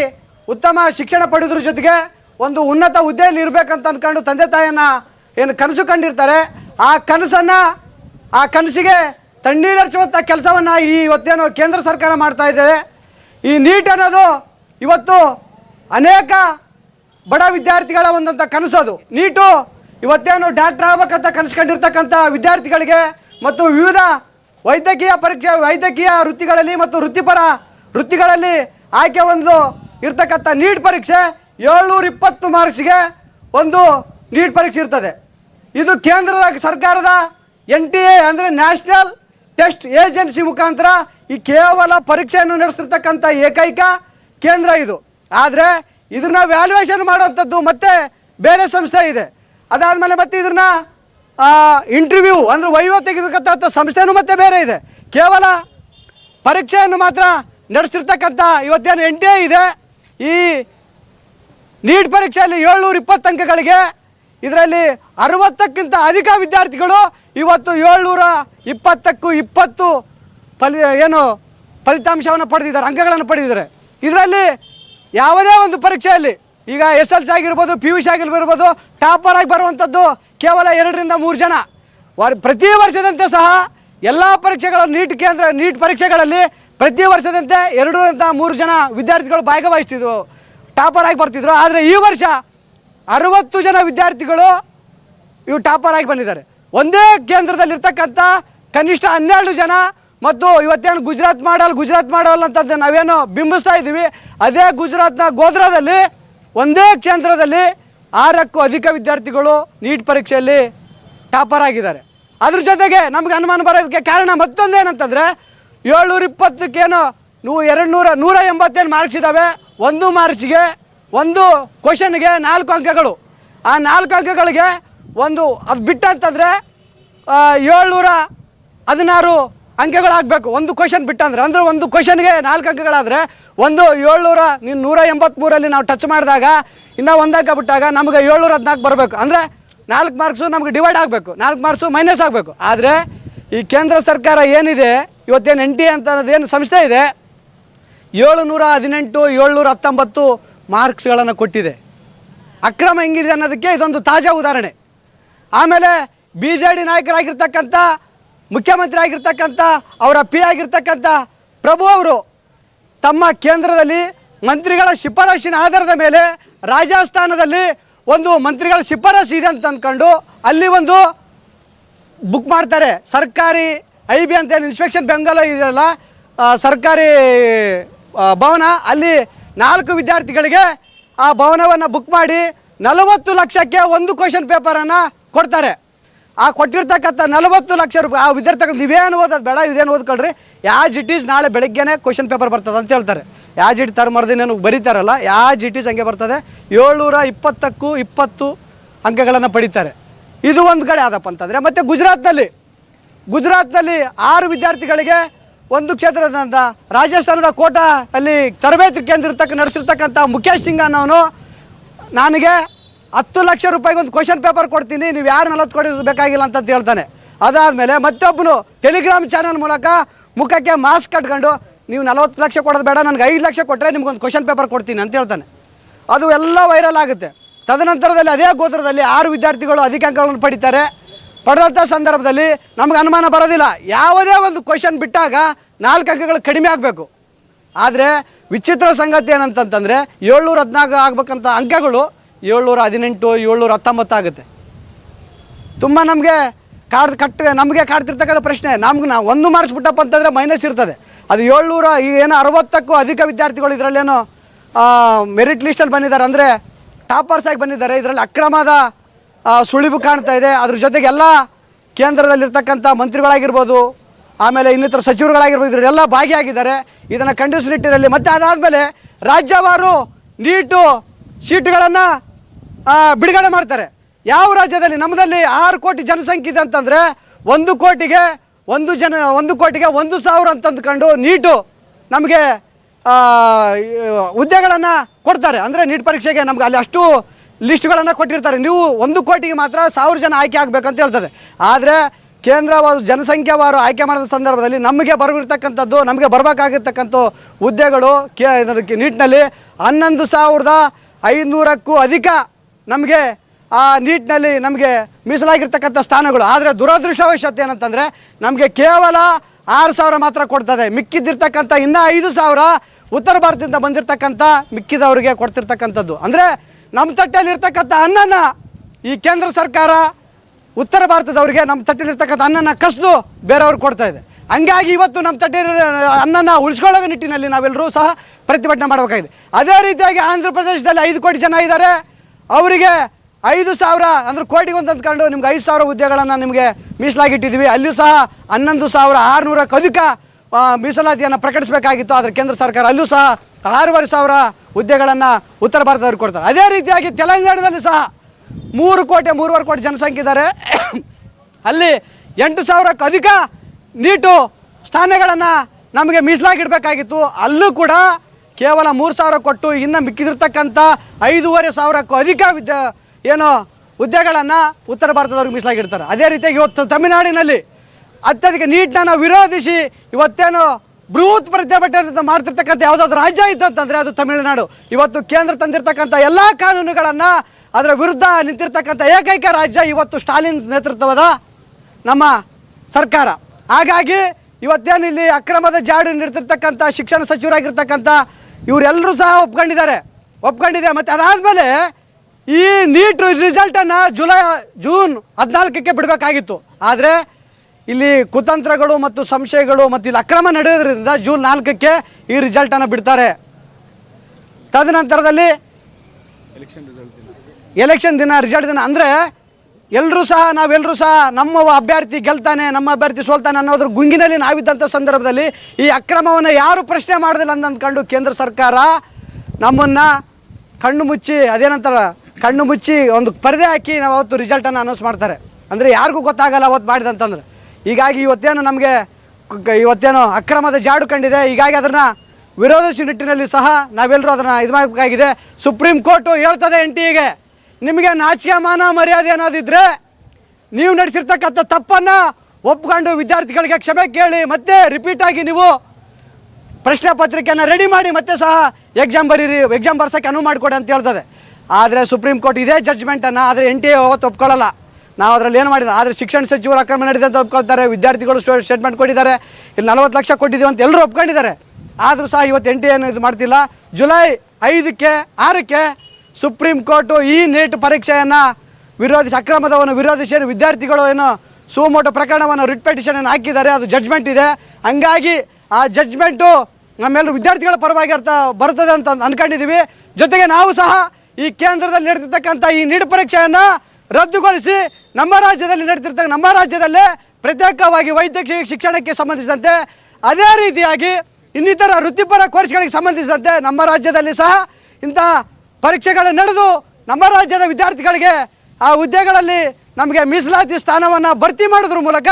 ಉತ್ತಮ ಶಿಕ್ಷಣ ಪಡೆದ್ರ ಜೊತೆಗೆ ಒಂದು ಉನ್ನತ ಹುದ್ದೆಯಲ್ಲಿ ಇರಬೇಕಂತ ಅಂದ್ಕೊಂಡು ತಂದೆ ತಾಯಿಯನ್ನು ಏನು ಕನಸು ಕಂಡಿರ್ತಾರೆ. ಆ ಕನಸನ್ನು, ಆ ಕನಸಿಗೆ ತಣ್ಣೀರಚ್ಚುವಂಥ ಕೆಲಸವನ್ನು ಈ ಇವತ್ತೇನು ಕೇಂದ್ರ ಸರ್ಕಾರ ಮಾಡ್ತಾ ಈ ನೀಟ್ ಅನ್ನೋದು ಇವತ್ತು ಅನೇಕ ಬಡ ವಿದ್ಯಾರ್ಥಿಗಳ ಒಂದಂಥ ಕನಸು ಅದು. ನೀಟು ಇವತ್ತೇನು ಡಾಕ್ಟರ್ ಆಗ್ಬೇಕಂತ ಕನಸ್ಕೊಂಡಿರ್ತಕ್ಕಂಥ ವಿದ್ಯಾರ್ಥಿಗಳಿಗೆ ಮತ್ತು ವಿವಿಧ ವೈದ್ಯಕೀಯ ಪರೀಕ್ಷೆ, ವೈದ್ಯಕೀಯ ವೃತ್ತಿಗಳಲ್ಲಿ ಮತ್ತು ವೃತ್ತಿಪರ ವೃತ್ತಿಗಳಲ್ಲಿ ಆಯ್ಕೆ ಒಂದು ಇರ್ತಕ್ಕಂಥ ನೀಟ್ ಪರೀಕ್ಷೆ ಏಳ್ನೂರ ಇಪ್ಪತ್ತು ಮಾರ್ಕ್ಸ್ಗೆ ಒಂದು ನೀಟ್ ಪರೀಕ್ಷೆ ಇರ್ತದೆ. ಇದು ಕೇಂದ್ರದ ಸರ್ಕಾರದ ಎನ್ ಟಿ ಎ ಅಂದರೆ ನ್ಯಾಷನಲ್ ಟೆಸ್ಟ್ ಏಜೆನ್ಸಿ ಮುಖಾಂತರ ಈ ಕೇವಲ ಪರೀಕ್ಷೆಯನ್ನು ನಡೆಸ್ತಿರ್ತಕ್ಕಂಥ ಏಕೈಕ ಕೇಂದ್ರ ಇದು. ಆದರೆ ಇದನ್ನ ವ್ಯಾಲ್ಯೂಯೇಷನ್ ಮಾಡುವಂಥದ್ದು ಮತ್ತೆ ಬೇರೆ ಸಂಸ್ಥೆ ಇದೆ. ಅದಾದಮೇಲೆ ಮತ್ತೆ ಇದನ್ನ ಇಂಟರ್ವ್ಯೂ ಅಂದರೆ ವೈವ ತೆಗೆದಕ್ಕಂಥ ಸಂಸ್ಥೆನೂ ಮತ್ತೆ ಬೇರೆ ಇದೆ. ಕೇವಲ ಪರೀಕ್ಷೆಯನ್ನು ಮಾತ್ರ ನಡೆಸ್ತಿರ್ತಕ್ಕಂಥ ಇವತ್ತೇನು ಎಂಟೇ ಇದೆ. ಈ ನೀಟ್ ಪರೀಕ್ಷೆಯಲ್ಲಿ ಏಳ್ನೂರ ಇಪ್ಪತ್ತು ಅಂಕಗಳಿಗೆ ಇದರಲ್ಲಿ ಅರವತ್ತಕ್ಕಿಂತ ಅಧಿಕ ವಿದ್ಯಾರ್ಥಿಗಳು ಇವತ್ತು ಏಳ್ನೂರ ಇಪ್ಪತ್ತಕ್ಕೂ ಇಪ್ಪತ್ತು ಫಲಿ, ಏನು ಫಲಿತಾಂಶವನ್ನು ಪಡೆದಿದ್ದಾರೆ, ಅಂಕಗಳನ್ನು ಪಡೆದಿದ್ದಾರೆ. ಇದರಲ್ಲಿ ಯಾವುದೇ ಒಂದು ಪರೀಕ್ಷೆಯಲ್ಲಿ ಈಗ ಎಸ್ ಎಲ್ ಸಿ ಆಗಿರ್ಬೋದು ಪಿ ಯು ಸಿ ಆಗಿರ್ಬೋದು, ಟಾಪರ್ ಆಗಿ ಬರುವಂಥದ್ದು ಕೇವಲ ಎರಡರಿಂದ ಮೂರು ಜನ. ವರ್, ಪ್ರತಿ ವರ್ಷದಂತೆ ಸಹ ಎಲ್ಲ ಪರೀಕ್ಷೆಗಳು ನೀಟ್ ಕೇಂದ್ರ, ನೀಟ್ ಪರೀಕ್ಷೆಗಳಲ್ಲಿ ಪ್ರತಿ ವರ್ಷದಂತೆ ಎರಡರಿಂದ ಮೂರು ಜನ ವಿದ್ಯಾರ್ಥಿಗಳು ಭಾಗವಹಿಸ್ತಿದ್ವು ಟಾಪರ್ ಆಗಿ ಬರ್ತಿದ್ರು. ಆದರೆ ಈ ವರ್ಷ ಅರವತ್ತು ಜನ ವಿದ್ಯಾರ್ಥಿಗಳು ಇವು ಟಾಪರ್ ಆಗಿ ಬಂದಿದ್ದಾರೆ. ಒಂದೇ ಕೇಂದ್ರದಲ್ಲಿರ್ತಕ್ಕಂಥ ಕನಿಷ್ಠ ಹನ್ನೆರಡು ಜನ ಮತ್ತು ಇವತ್ತೇನು ಗುಜರಾತ್ ಮಾಡಲ್ ಗುಜರಾತ್ ಮಾಡಲ್ ಅಂತದ್ದು ನಾವೇನು ಬಿಂಬಿಸ್ತಾ ಇದ್ದೀವಿ. ಅದೇ ಗುಜರಾತ್ನ ಗೋದ್ರಾದಲ್ಲಿ ಒಂದೇ ಕ್ಷೇತ್ರದಲ್ಲಿ ಆರಕ್ಕೂ ಅಧಿಕ ವಿದ್ಯಾರ್ಥಿಗಳು ನೀಟ್ ಪರೀಕ್ಷೆಯಲ್ಲಿ ಟಾಪರ್ ಆಗಿದ್ದಾರೆ. ಅದ್ರ ಜೊತೆಗೆ ನಮ್ಗೆ ಅನುಮಾನ ಬರೋದಕ್ಕೆ ಕಾರಣ ಮತ್ತೊಂದು ಏನಂತಂದರೆ, ಏಳ್ನೂರ ಇಪ್ಪತ್ತಕ್ಕೇನು ನೂ ಎರಡು ನೂರ ನೂರ ಎಂಬತ್ತೇನು ಮಾರ್ಕ್ಸ್ ಇದ್ದಾವೆ ಒಂದು ಮಾರ್ಕ್ಸ್ಗೆ ಒಂದು ಕ್ವಶನ್ಗೆ ನಾಲ್ಕು ಅಂಕಗಳು. ಆ ನಾಲ್ಕು ಅಂಕಗಳಿಗೆ ಒಂದು, ಅದು ಬಿಟ್ಟಂತಂದರೆ ಏಳ್ನೂರ ಹದಿನಾರು ಆಗಬೇಕು ಒಂದು ಕ್ವಶನ್ ಬಿಟ್ಟಂದ್ರೆ, ಅಂದರೆ ಒಂದು ಕ್ವಶನ್ಗೆ ನಾಲ್ಕು ಅಂಕಗಳಾದರೆ, ಒಂದು ಏಳ್ನೂರ, ನೀನು ನೂರ ಎಂಬತ್ತ್ಮೂರಲ್ಲಿ ನಾವು ಟಚ್ ಮಾಡಿದಾಗ, ಇನ್ನೂ ಒಂದು ಅಂಕ ಬಿಟ್ಟಾಗ ನಮಗೆ ಏಳ್ನೂರ ಹದಿನಾಲ್ಕು ಬರಬೇಕು. ಅಂದರೆ ನಾಲ್ಕು ಮಾರ್ಕ್ಸು ನಮಗೆ ಡಿವೈಡ್ ಆಗಬೇಕು. ನಾಲ್ಕು ಮಾರ್ಕ್ಸು ಮೈನಸ್ ಆಗಬೇಕು. ಆದರೆ, ಈ ಕೇಂದ್ರ ಸರ್ಕಾರ ಏನಿದೆ, ಇವತ್ತೇನು ಎನ್ ಟಿ ಅಂತ ಅನ್ನೋದೇನು ಸಂಸ್ಥೆ ಇದೆ, ಏಳುನೂರ ಹದಿನೆಂಟು, ಏಳ್ನೂರ ಹತ್ತೊಂಬತ್ತು ಮಾರ್ಕ್ಸ್ಗಳನ್ನು ಕೊಟ್ಟಿದೆ. ಅಕ್ರಮ ಹೆಂಗಿದೆ ಅನ್ನೋದಕ್ಕೆ ಇದೊಂದು ತಾಜಾ ಉದಾಹರಣೆ. ಆಮೇಲೆ ಬಿ ಜೆ ಡಿ ನಾಯಕರಾಗಿರ್ತಕ್ಕಂಥ, ಮುಖ್ಯಮಂತ್ರಿ ಆಗಿರ್ತಕ್ಕಂಥ, ಅವರ ಪಿ ಆಗಿರ್ತಕ್ಕಂಥ ಪ್ರಭು ಅವರು ತಮ್ಮ ಕೇಂದ್ರದಲ್ಲಿ ಮಂತ್ರಿಗಳ ಶಿಫಾರಸಿನ ಆಧಾರದ ಮೇಲೆ ರಾಜಸ್ಥಾನದಲ್ಲಿ ಒಂದು ಮಂತ್ರಿಗಳ ಶಿಫಾರಸು ಇದೆ ಅಂತ ಅಂದ್ಕೊಂಡು ಅಲ್ಲಿ ಒಂದು ಬುಕ್ ಮಾಡ್ತಾರೆ. ಸರ್ಕಾರಿ ಐ ಬಿ ಅಂತ ಇನ್ಸ್ಪೆಕ್ಷನ್ ಬೆಂಗಾಲ ಇದೆಯಲ್ಲ ಸರ್ಕಾರಿ ಭವನ, ಅಲ್ಲಿ ನಾಲ್ಕು ವಿದ್ಯಾರ್ಥಿಗಳಿಗೆ ಆ ಭವನವನ್ನು ಬುಕ್ ಮಾಡಿ ನಲವತ್ತು ಲಕ್ಷಕ್ಕೆ ಒಂದು ಕ್ವಶನ್ ಪೇಪರನ್ನು ಕೊಡ್ತಾರೆ. ಆ ಕೊಟ್ಟಿರ್ತಕ್ಕಂಥ ನಲವತ್ತು ಲಕ್ಷ ರೂಪಾಯಿ, ಆ ವಿದ್ಯಾರ್ಥಿಗಳು ನೀವೇನು ಓದೋದು ಬೇಡ, ಇದೇನು ಓದ್ಕೊಳ್ರಿ ಯಾವ ಇಟ್ ಈಸ್ ನಾಳೆ ಬೆಳಗ್ಗೆನೇ ಕ್ವಶನ್ ಪೇಪರ್ ಬರ್ತದೆ ಅಂತ ಹೇಳ್ತಾರೆ. ಯಾಜ್ ಇಟ್ ತರ ಮರದಿನ ಬರೀತಾರಲ್ಲ ಯಾವ ಇಟ್ ಈಸ್ ಹಂಗೆ ಬರ್ತದೆ. ಏಳ್ನೂರ ಇಪ್ಪತ್ತಕ್ಕೂ ಇಪ್ಪತ್ತು ಅಂಕಗಳನ್ನು ಪಡಿತಾರೆ. ಇದು ಒಂದು ಕಡೆ ಆದಪ್ಪ ಅಂತಂದರೆ, ಮತ್ತು ಗುಜರಾತ್ನಲ್ಲಿ ಗುಜರಾತ್ನಲ್ಲಿ ಆರು ವಿದ್ಯಾರ್ಥಿಗಳಿಗೆ ಒಂದು ಕ್ಷೇತ್ರದಂಥ ರಾಜಸ್ಥಾನದ ಕೋಟಾ ಅಲ್ಲಿ ತರಬೇತಿ ಕೇಂದ್ರ ಇರ್ತಕ್ಕ ನಡೆಸಿರ್ತಕ್ಕಂಥ ಮುಖೇಶ್ ಸಿಂಗ್ ಅನ್ನೋನು, ನನಗೆ ಹತ್ತು ಲಕ್ಷ ರೂಪಾಯಿಗೆ ಒಂದು ಕ್ವಶನ್ ಪೇಪರ್ ಕೊಡ್ತೀನಿ, ನೀವು ಯಾರು ನಲವತ್ತು ಕೋಟಿ ಬೇಕಾಗಿಲ್ಲ ಅಂತ ಹೇಳ್ತಾನೆ. ಅದಾದಮೇಲೆ ಮತ್ತೊಬ್ಬನು ಟೆಲಿಗ್ರಾಮ್ ಚಾನಲ್ ಮೂಲಕ ಮುಖಕ್ಕೆ ಮಾಸ್ಕ್ ಕಟ್ಕೊಂಡು, ನೀವು ನಲವತ್ತು ಲಕ್ಷ ಕೊಡೋದು ಬೇಡ, ನನಗೆ ಐದು ಲಕ್ಷ ಕೊಟ್ಟರೆ ನಿಮ್ಗೊಂದು ಕ್ವಶನ್ ಪೇಪರ್ ಕೊಡ್ತೀನಿ ಅಂತ ಹೇಳ್ತಾನೆ. ಅದು ಎಲ್ಲ ವೈರಲ್ ಆಗುತ್ತೆ. ತದನಂತರದಲ್ಲಿ ಅದೇ ಗೋತ್ರದಲ್ಲಿ ಆರು ವಿದ್ಯಾರ್ಥಿಗಳು ಅಧಿಕ ಅಂಕಗಳನ್ನು ಪಡಿತಾರೆ. ಪಡೆದಂಥ ಸಂದರ್ಭದಲ್ಲಿ ನಮ್ಗೆ ಅನುಮಾನ ಬರೋದಿಲ್ಲ. ಯಾವುದೇ ಒಂದು ಕ್ವಶನ್ ಬಿಟ್ಟಾಗ ನಾಲ್ಕು ಅಂಕಗಳು ಕಡಿಮೆ ಆಗಬೇಕು. ಆದರೆ ವಿಚಿತ್ರ ಸಂಗತಿ ಏನಂತಂತಂದರೆ ಏಳ್ನೂರ ಹದಿನಾಲ್ಕು ಆಗ್ಬೇಕಂತ ಅಂಕಗಳು ಏಳ್ನೂರ ಹದಿನೆಂಟು, ಏಳ್ನೂರ ಹತ್ತೊಂಬತ್ತು ಆಗುತ್ತೆ ತುಂಬ ನಮಗೆ ಕಾಡ್ ಕಟ್ ನಮಗೆ ಕಾಡ್ತಿರ್ತಕ್ಕಂಥ ಪ್ರಶ್ನೆ. ನಮ್ಗೆ ನಾವು ಒಂದು ಮಾರ್ಕ್ಸ್ ಬಿಟ್ಟಪ್ಪ ಅಂತಂದರೆ ಮೈನಸ್ ಇರ್ತದೆ. ಅದು ಏಳ್ನೂರ ಈಗ ಏನೋ ಅರವತ್ತಕ್ಕೂ ಅಧಿಕ ವಿದ್ಯಾರ್ಥಿಗಳು ಇದರಲ್ಲೇನೋ ಮೆರಿಟ್ ಲಿಸ್ಟಲ್ಲಿ ಬಂದಿದ್ದಾರೆ. ಅಂದರೆ ಟಾಪರ್ಸ್ ಆಗಿ ಬಂದಿದ್ದಾರೆ. ಇದರಲ್ಲಿ ಅಕ್ರಮದ ಸುಳಿವು ಕಾಣ್ತಾ ಇದೆ. ಅದ್ರ ಜೊತೆಗೆ ಎಲ್ಲ ಕೇಂದ್ರದಲ್ಲಿರ್ತಕ್ಕಂಥ ಮಂತ್ರಿಗಳಾಗಿರ್ಬೋದು, ಆಮೇಲೆ ಇನ್ನಿತರ ಸಚಿವರುಗಳಾಗಿರ್ಬೋದು ಇದರೆಲ್ಲ ಭಾಗಿಯಾಗಿದ್ದಾರೆ. ಇದನ್ನು ಖಂಡಿಸುವ ನಿಟ್ಟಿನಲ್ಲಿ ಮತ್ತೆ ಅದಾದಮೇಲೆ ರಾಜ್ಯವಾರು ನೀಟು ಸೀಟುಗಳನ್ನು ಬಿಡುಗಡೆ ಮಾಡ್ತಾರೆ. ಯಾವ ರಾಜ್ಯದಲ್ಲಿ? ನಮ್ಮದಲ್ಲಿ ಆರು ಕೋಟಿ ಜನಸಂಖ್ಯೆ ಇದೆ ಅಂತಂದರೆ ಒಂದು ಕೋಟಿಗೆ ಒಂದು ಜನ, ಒಂದು ಕೋಟಿಗೆ ಒಂದು ಸಾವಿರ ಅಂತಂದ್ಕೊಂಡು ನೀಟು ನಮಗೆ ಹುದ್ದೆಗಳನ್ನು ಕೊಡ್ತಾರೆ. ಅಂದರೆ ನೀಟ್ ಪರೀಕ್ಷೆಗೆ ನಮ್ಗೆ ಅಲ್ಲಿ ಅಷ್ಟು ಲಿಸ್ಟ್ಗಳನ್ನು ಕೊಟ್ಟಿರ್ತಾರೆ. ನೀವು ಒಂದು ಕೋಟಿಗೆ ಮಾತ್ರ ಸಾವಿರ ಜನ ಆಯ್ಕೆ ಆಗಬೇಕಂತ ಹೇಳ್ತದೆ ಆದರೆ ಕೇಂದ್ರವಾದ ಜನಸಂಖ್ಯಾವಾರು ಆಯ್ಕೆ ಮಾಡಿದ ಸಂದರ್ಭದಲ್ಲಿ ನಮಗೆ ಬರಬಿರ್ತಕ್ಕಂಥದ್ದು ನಮಗೆ ಬರಬೇಕಾಗಿರ್ತಕ್ಕಂಥ ಹುದ್ದೆಗಳು ಕೇ ನೀಟ್ನಲ್ಲಿ ಹನ್ನೊಂದು ಸಾವಿರದ ಐನೂರಕ್ಕೂ ಅಧಿಕ ನಮಗೆ ಆ ನೀಟ್ನಲ್ಲಿ ನಮಗೆ ಮೀಸಲಾಗಿರ್ತಕ್ಕಂಥ ಸ್ಥಾನಗಳು. ಆದರೆ ದುರದೃಷ್ಟವಶಾತ್ ಏನಂತಂದರೆ ನಮಗೆ ಕೇವಲ ಆರು ಸಾವಿರ ಮಾತ್ರ ಕೊಡ್ತದೆ. ಮಿಕ್ಕಿದ್ದಿರ್ತಕ್ಕಂಥ ಇನ್ನೂ ಐದು ಸಾವಿರ ಉತ್ತರ ಭಾರತದಿಂದ ಬಂದಿರತಕ್ಕಂಥ ಮಿಕ್ಕಿದವರಿಗೆ ಕೊಡ್ತಿರ್ತಕ್ಕಂಥದ್ದು. ಅಂದರೆ ನಮ್ಮ ತಟ್ಟೆಯಲ್ಲಿ ಇರ್ತಕ್ಕಂಥ ಅನ್ನನ ಈ ಕೇಂದ್ರ ಸರ್ಕಾರ ಉತ್ತರ ಭಾರತದವರಿಗೆ ನಮ್ಮ ತಟ್ಟೆಲಿರ್ತಕ್ಕಂಥ ಅನ್ನನ ಕಸಿದು ಬೇರೆಯವ್ರಿಗೆ ಕೊಡ್ತಾ ಇದೆ. ಹಂಗಾಗಿ ಇವತ್ತು ನಮ್ಮ ತಟ್ಟೆ ಅನ್ನನ ಉಳಿಸ್ಕೊಳ್ಳೋ ನಿಟ್ಟಿನಲ್ಲಿ ನಾವೆಲ್ಲರೂ ಸಹ ಪ್ರತಿಭಟನೆ ಮಾಡಬೇಕಾಗಿದೆ. ಅದೇ ರೀತಿಯಾಗಿ ಆಂಧ್ರ ಪ್ರದೇಶದಲ್ಲಿ ಐದು ಕೋಟಿ ಜನ ಇದ್ದಾರೆ. ಅವರಿಗೆ ಐದು ಸಾವಿರ ಅಂದ್ರೆ ಕೋಟಿಗೆ ಒಂದು ತಂದ್ಕೊಂಡು ನಿಮ್ಗೆ ಐದು ಸಾವಿರ ಹುದ್ದೆಗಳನ್ನು ನಿಮಗೆ ಮೀಸಲಾಗಿಟ್ಟಿದ್ದೀವಿ. ಅಲ್ಲಿಯೂ ಸಹ ಹನ್ನೊಂದು ಸಾವಿರ ಆರುನೂರ ಆ, ಮೀಸಲಾತಿಯನ್ನು ಪ್ರಕಟಿಸಬೇಕಾಗಿತ್ತು. ಆದರೆ ಕೇಂದ್ರ ಸರ್ಕಾರ ಅಲ್ಲೂ ಸಹ ಆರೂವರೆ ಸಾವಿರ ಹುದ್ದೆಗಳನ್ನು ಉತ್ತರ ಭಾರತದವ್ರಿಗೆ ಕೊಡ್ತಾರೆ. ಅದೇ ರೀತಿಯಾಗಿ ತೆಲಂಗಾಣದಲ್ಲಿ ಸಹ ಮೂರು ಕೋಟಿ ಮೂರುವರೆ ಕೋಟಿ ಜನಸಂಖ್ಯೆ ಇದ್ದಾರೆ. ಅಲ್ಲಿ ಎಂಟು ಸಾವಿರಕ್ಕೂ ಅಧಿಕ ನೀಟು ಸ್ಥಾನಗಳನ್ನು ನಮಗೆ ಮೀಸಲಾಗಿಡಬೇಕಾಗಿತ್ತು. ಅಲ್ಲೂ ಕೂಡ ಕೇವಲ ಮೂರು ಸಾವಿರ ಕೊಟ್ಟು ಇನ್ನು ಮಿಕ್ಕಿದಿರ್ತಕ್ಕಂಥ ಐದೂವರೆ ಸಾವಿರಕ್ಕೂ ಅಧಿಕ ವಿದ್ಯಾ ಏನು ಹುದ್ದೆಗಳನ್ನು ಉತ್ತರ ಭಾರತದವ್ರಿಗೆ ಮೀಸಲಾಗಿಡ್ತಾರೆ. ಅದೇ ರೀತಿಯಾಗಿ ಇವತ್ತು ತಮಿಳುನಾಡಿನಲ್ಲಿ ಅತ್ಯಧಿಕ ನೀಟ್ನ ನಾವು ವಿರೋಧಿಸಿ ಇವತ್ತೇನು ಬೃಹತ್ ಪ್ರತಿಭಟನೆ ಮಾಡ್ತಿರ್ತಕ್ಕಂಥ ಯಾವುದಾದ್ರು ರಾಜ್ಯ ಇತ್ತು ಅಂತಂದರೆ ಅದು ತಮಿಳುನಾಡು. ಇವತ್ತು ಕೇಂದ್ರ ತಂದಿರತಕ್ಕಂಥ ಎಲ್ಲ ಕಾನೂನುಗಳನ್ನು ಅದರ ವಿರುದ್ಧ ನಿಂತಿರ್ತಕ್ಕಂಥ ಏಕೈಕ ರಾಜ್ಯ ಇವತ್ತು ಸ್ಟಾಲಿನ್ ನೇತೃತ್ವದ ನಮ್ಮ ಸರ್ಕಾರ. ಹಾಗಾಗಿ ಇವತ್ತೇನು ಇಲ್ಲಿ ಅಕ್ರಮದ ಜಾಡು ನೀಡ್ತಿರ್ತಕ್ಕಂಥ ಶಿಕ್ಷಣ ಸಚಿವರಾಗಿರ್ತಕ್ಕಂಥ ಇವರೆಲ್ಲರೂ ಸಹ ಒಪ್ಕೊಂಡಿದ್ದಾರೆ. ಒಪ್ಕೊಂಡಿದೆ. ಮತ್ತು ಅದಾದಮೇಲೆ ಈ ನೀಟ್ ರಿಸಲ್ಟನ್ನು ಜುಲೈ ಜೂನ್ ಹದಿನಾಲ್ಕಕ್ಕೆ ಬಿಡಬೇಕಾಗಿತ್ತು. ಆದರೆ ಇಲ್ಲಿ ಕುತಂತ್ರಗಳು ಮತ್ತು ಸಂಶಯಗಳು ಮತ್ತು ಇಲ್ಲಿ ಅಕ್ರಮ ನಡೆಯೋದ್ರಿಂದ ಜೂನ್ ನಾಲ್ಕಕ್ಕೆ ಈ ರಿಸಲ್ಟನ್ನು ಬಿಡ್ತಾರೆ. ತದನಂತರದಲ್ಲಿ ಎಲೆಕ್ಷನ್ ದಿನ ರಿಸಲ್ಟ್ ದಿನ. ಅಂದರೆ ಎಲ್ಲರೂ ಸಹ ನಾವೆಲ್ಲರೂ ಸಹ ನಮ್ಮ ಅಭ್ಯರ್ಥಿ ಗೆಲ್ತಾನೆ, ನಮ್ಮ ಅಭ್ಯರ್ಥಿ ಸೋಲ್ತಾನೆ ಅನ್ನೋದ್ರ ಗುಂಗಿನಲ್ಲಿ ನಾವಿದ್ದಂಥ ಸಂದರ್ಭದಲ್ಲಿ ಈ ಅಕ್ರಮವನ್ನು ಯಾರು ಪ್ರಶ್ನೆ ಮಾಡಿದಿಲ್ಲ ಅಂತ ಅಂದ್ಕೊಂಡು ಕೇಂದ್ರ ಸರ್ಕಾರ ನಮ್ಮನ್ನು ಕಣ್ಣು ಮುಚ್ಚಿ, ಅದೇನಂತಾರ, ಕಣ್ಣು ಮುಚ್ಚಿ ಒಂದು ಪರದೆ ಹಾಕಿ ನಾವು ಅವತ್ತು ರಿಸಲ್ಟನ್ನು ಅನೌನ್ಸ್ ಮಾಡ್ತಾರೆ. ಅಂದರೆ ಯಾರಿಗೂ ಗೊತ್ತಾಗಲ್ಲ ಅವತ್ತು ಮಾಡಿದಂತಂದ್ರೆ. ಹೀಗಾಗಿ ಇವತ್ತೇನು ನಮಗೆ ಇವತ್ತೇನು ಅಕ್ರಮದ ಜಾಡು ಕಂಡಿದೆ. ಹೀಗಾಗಿ ಅದನ್ನು ವಿರೋಧಿಸಿ ನಿಟ್ಟಿನಲ್ಲಿ ಸಹ ನಾವೆಲ್ಲರೂ ಅದನ್ನು ಇದು ಮಾಡಬೇಕಾಗಿದೆ ಸುಪ್ರೀಂ ಕೋರ್ಟು ಹೇಳ್ತದೆ ಎನ್ ಟಿ ಎಗೆ ನಿಮಗೆ ನಾಚಿಕೆ ಮಾನ ಮರ್ಯಾದೆ ಅನ್ನೋದಿದ್ರೆ ನೀವು ನಡೆಸಿರ್ತಕ್ಕಂಥ ತಪ್ಪನ್ನು ಒಪ್ಕೊಂಡು ವಿದ್ಯಾರ್ಥಿಗಳಿಗೆ ಕ್ಷಮೆ ಕೇಳಿ ಮತ್ತೆ ರಿಪೀಟ್ ಆಗಿ ನೀವು ಪ್ರಶ್ನೆ ಪತ್ರಿಕೆಯನ್ನು ರೆಡಿ ಮಾಡಿ ಮತ್ತೆ ಸಹ ಎಕ್ಸಾಮ್ ಬರೀರಿ ಎಕ್ಸಾಮ್ ಬರ್ಸೋಕ್ಕೆ ಅನುವು ಮಾಡಿಕೊಡಿ ಅಂತ ಹೇಳ್ತದೆ. ಆದರೆ ಸುಪ್ರೀಂ ಕೋರ್ಟ್ ಇದೇ ಜಡ್ಜ್ಮೆಂಟನ್ನು ಆದರೆ ಎನ್ ಟಿ ಎ ಅವತ್ತು ಒಪ್ಕೊಳ್ಳಲ್ಲ. ನಾವು ಅದರಲ್ಲಿ ಏನು ಮಾಡಿಲ್ಲ, ಆದರೆ ಶಿಕ್ಷಣ ಸಚಿವರು ಅಕ್ರಮ ನಡೆದಿದೆ ಅಂತ ಒಪ್ಕೊಳ್ತಾರೆ, ವಿದ್ಯಾರ್ಥಿಗಳು ಸ್ಟೇಟ್ಮೆಂಟ್ ಕೊಟ್ಟಿದ್ದಾರೆ. ಇಲ್ಲಿ ನಲವತ್ತು ಲಕ್ಷ ಕೊಟ್ಟಿದ್ದೀವಿ ಅಂತ ಎಲ್ಲರೂ ಒಪ್ಕೊಂಡಿದ್ದಾರೆ. ಆದರೂ ಸಹ ಇವತ್ತು ಎನ್ ಟಿ ಇದು ಮಾಡ್ತಿಲ್ಲ. ಜುಲೈ ಐದಕ್ಕೆ, ಆರಕ್ಕೆ ಸುಪ್ರೀಂ ಕೋರ್ಟು ಈ ನೀಟ್ ಪರೀಕ್ಷೆಯನ್ನು ವಿರೋಧಿಸಿ ಅಕ್ರಮದವನ್ನು ವಿರೋಧಿಸಿ ಏನು ವಿದ್ಯಾರ್ಥಿಗಳು ಏನು ಸುಮೋಟೋ ಪ್ರಕರಣವನ್ನು ರಿಟ್ ಪಿಟಿಷನ್ ಹಾಕಿದ್ದಾರೆ, ಅದು ಜಡ್ಜ್ಮೆಂಟ್ ಇದೆ. ಹಂಗಾಗಿ ಆ ಜಡ್ಜ್ಮೆಂಟು ನಮ್ಮೆಲ್ಲರೂ ವಿದ್ಯಾರ್ಥಿಗಳ ಪರವಾಗಿ ಅರ್ಥ ಬರ್ತದೆ ಅಂತ ಅನ್ಕೊಂಡಿದ್ದೀವಿ ಜೊತೆಗೆ ನಾವು ಸಹ ಈ ಕೇಂದ್ರದಲ್ಲಿ ನಡೆದಿರ್ತಕ್ಕಂಥ ಈ ನೀಟ್ ಪರೀಕ್ಷೆಯನ್ನು ರದ್ದುಗೊಳಿಸಿ ನಮ್ಮ ರಾಜ್ಯದಲ್ಲಿ ನಡೆದಿರ್ತಕ್ಕ ನಮ್ಮ ರಾಜ್ಯದಲ್ಲೇ ಪ್ರತ್ಯೇಕವಾಗಿ ವೈದ್ಯಕೀಯ ಶಿಕ್ಷಣಕ್ಕೆ ಸಂಬಂಧಿಸಿದಂತೆ ಅದೇ ರೀತಿಯಾಗಿ ಇನ್ನಿತರ ವೃತ್ತಿಪರ ಕೋರ್ಸ್ಗಳಿಗೆ ಸಂಬಂಧಿಸಿದಂತೆ ನಮ್ಮ ರಾಜ್ಯದಲ್ಲಿ ಸಹ ಇಂತಹ ಪರೀಕ್ಷೆಗಳು ನಡೆದು ನಮ್ಮ ರಾಜ್ಯದ ವಿದ್ಯಾರ್ಥಿಗಳಿಗೆ ಆ ಹುದ್ದೆಗಳಲ್ಲಿ ನಮಗೆ ಮೀಸಲಾತಿ ಸ್ಥಾನವನ್ನು ಭರ್ತಿ ಮಾಡೋದ್ರ ಮೂಲಕ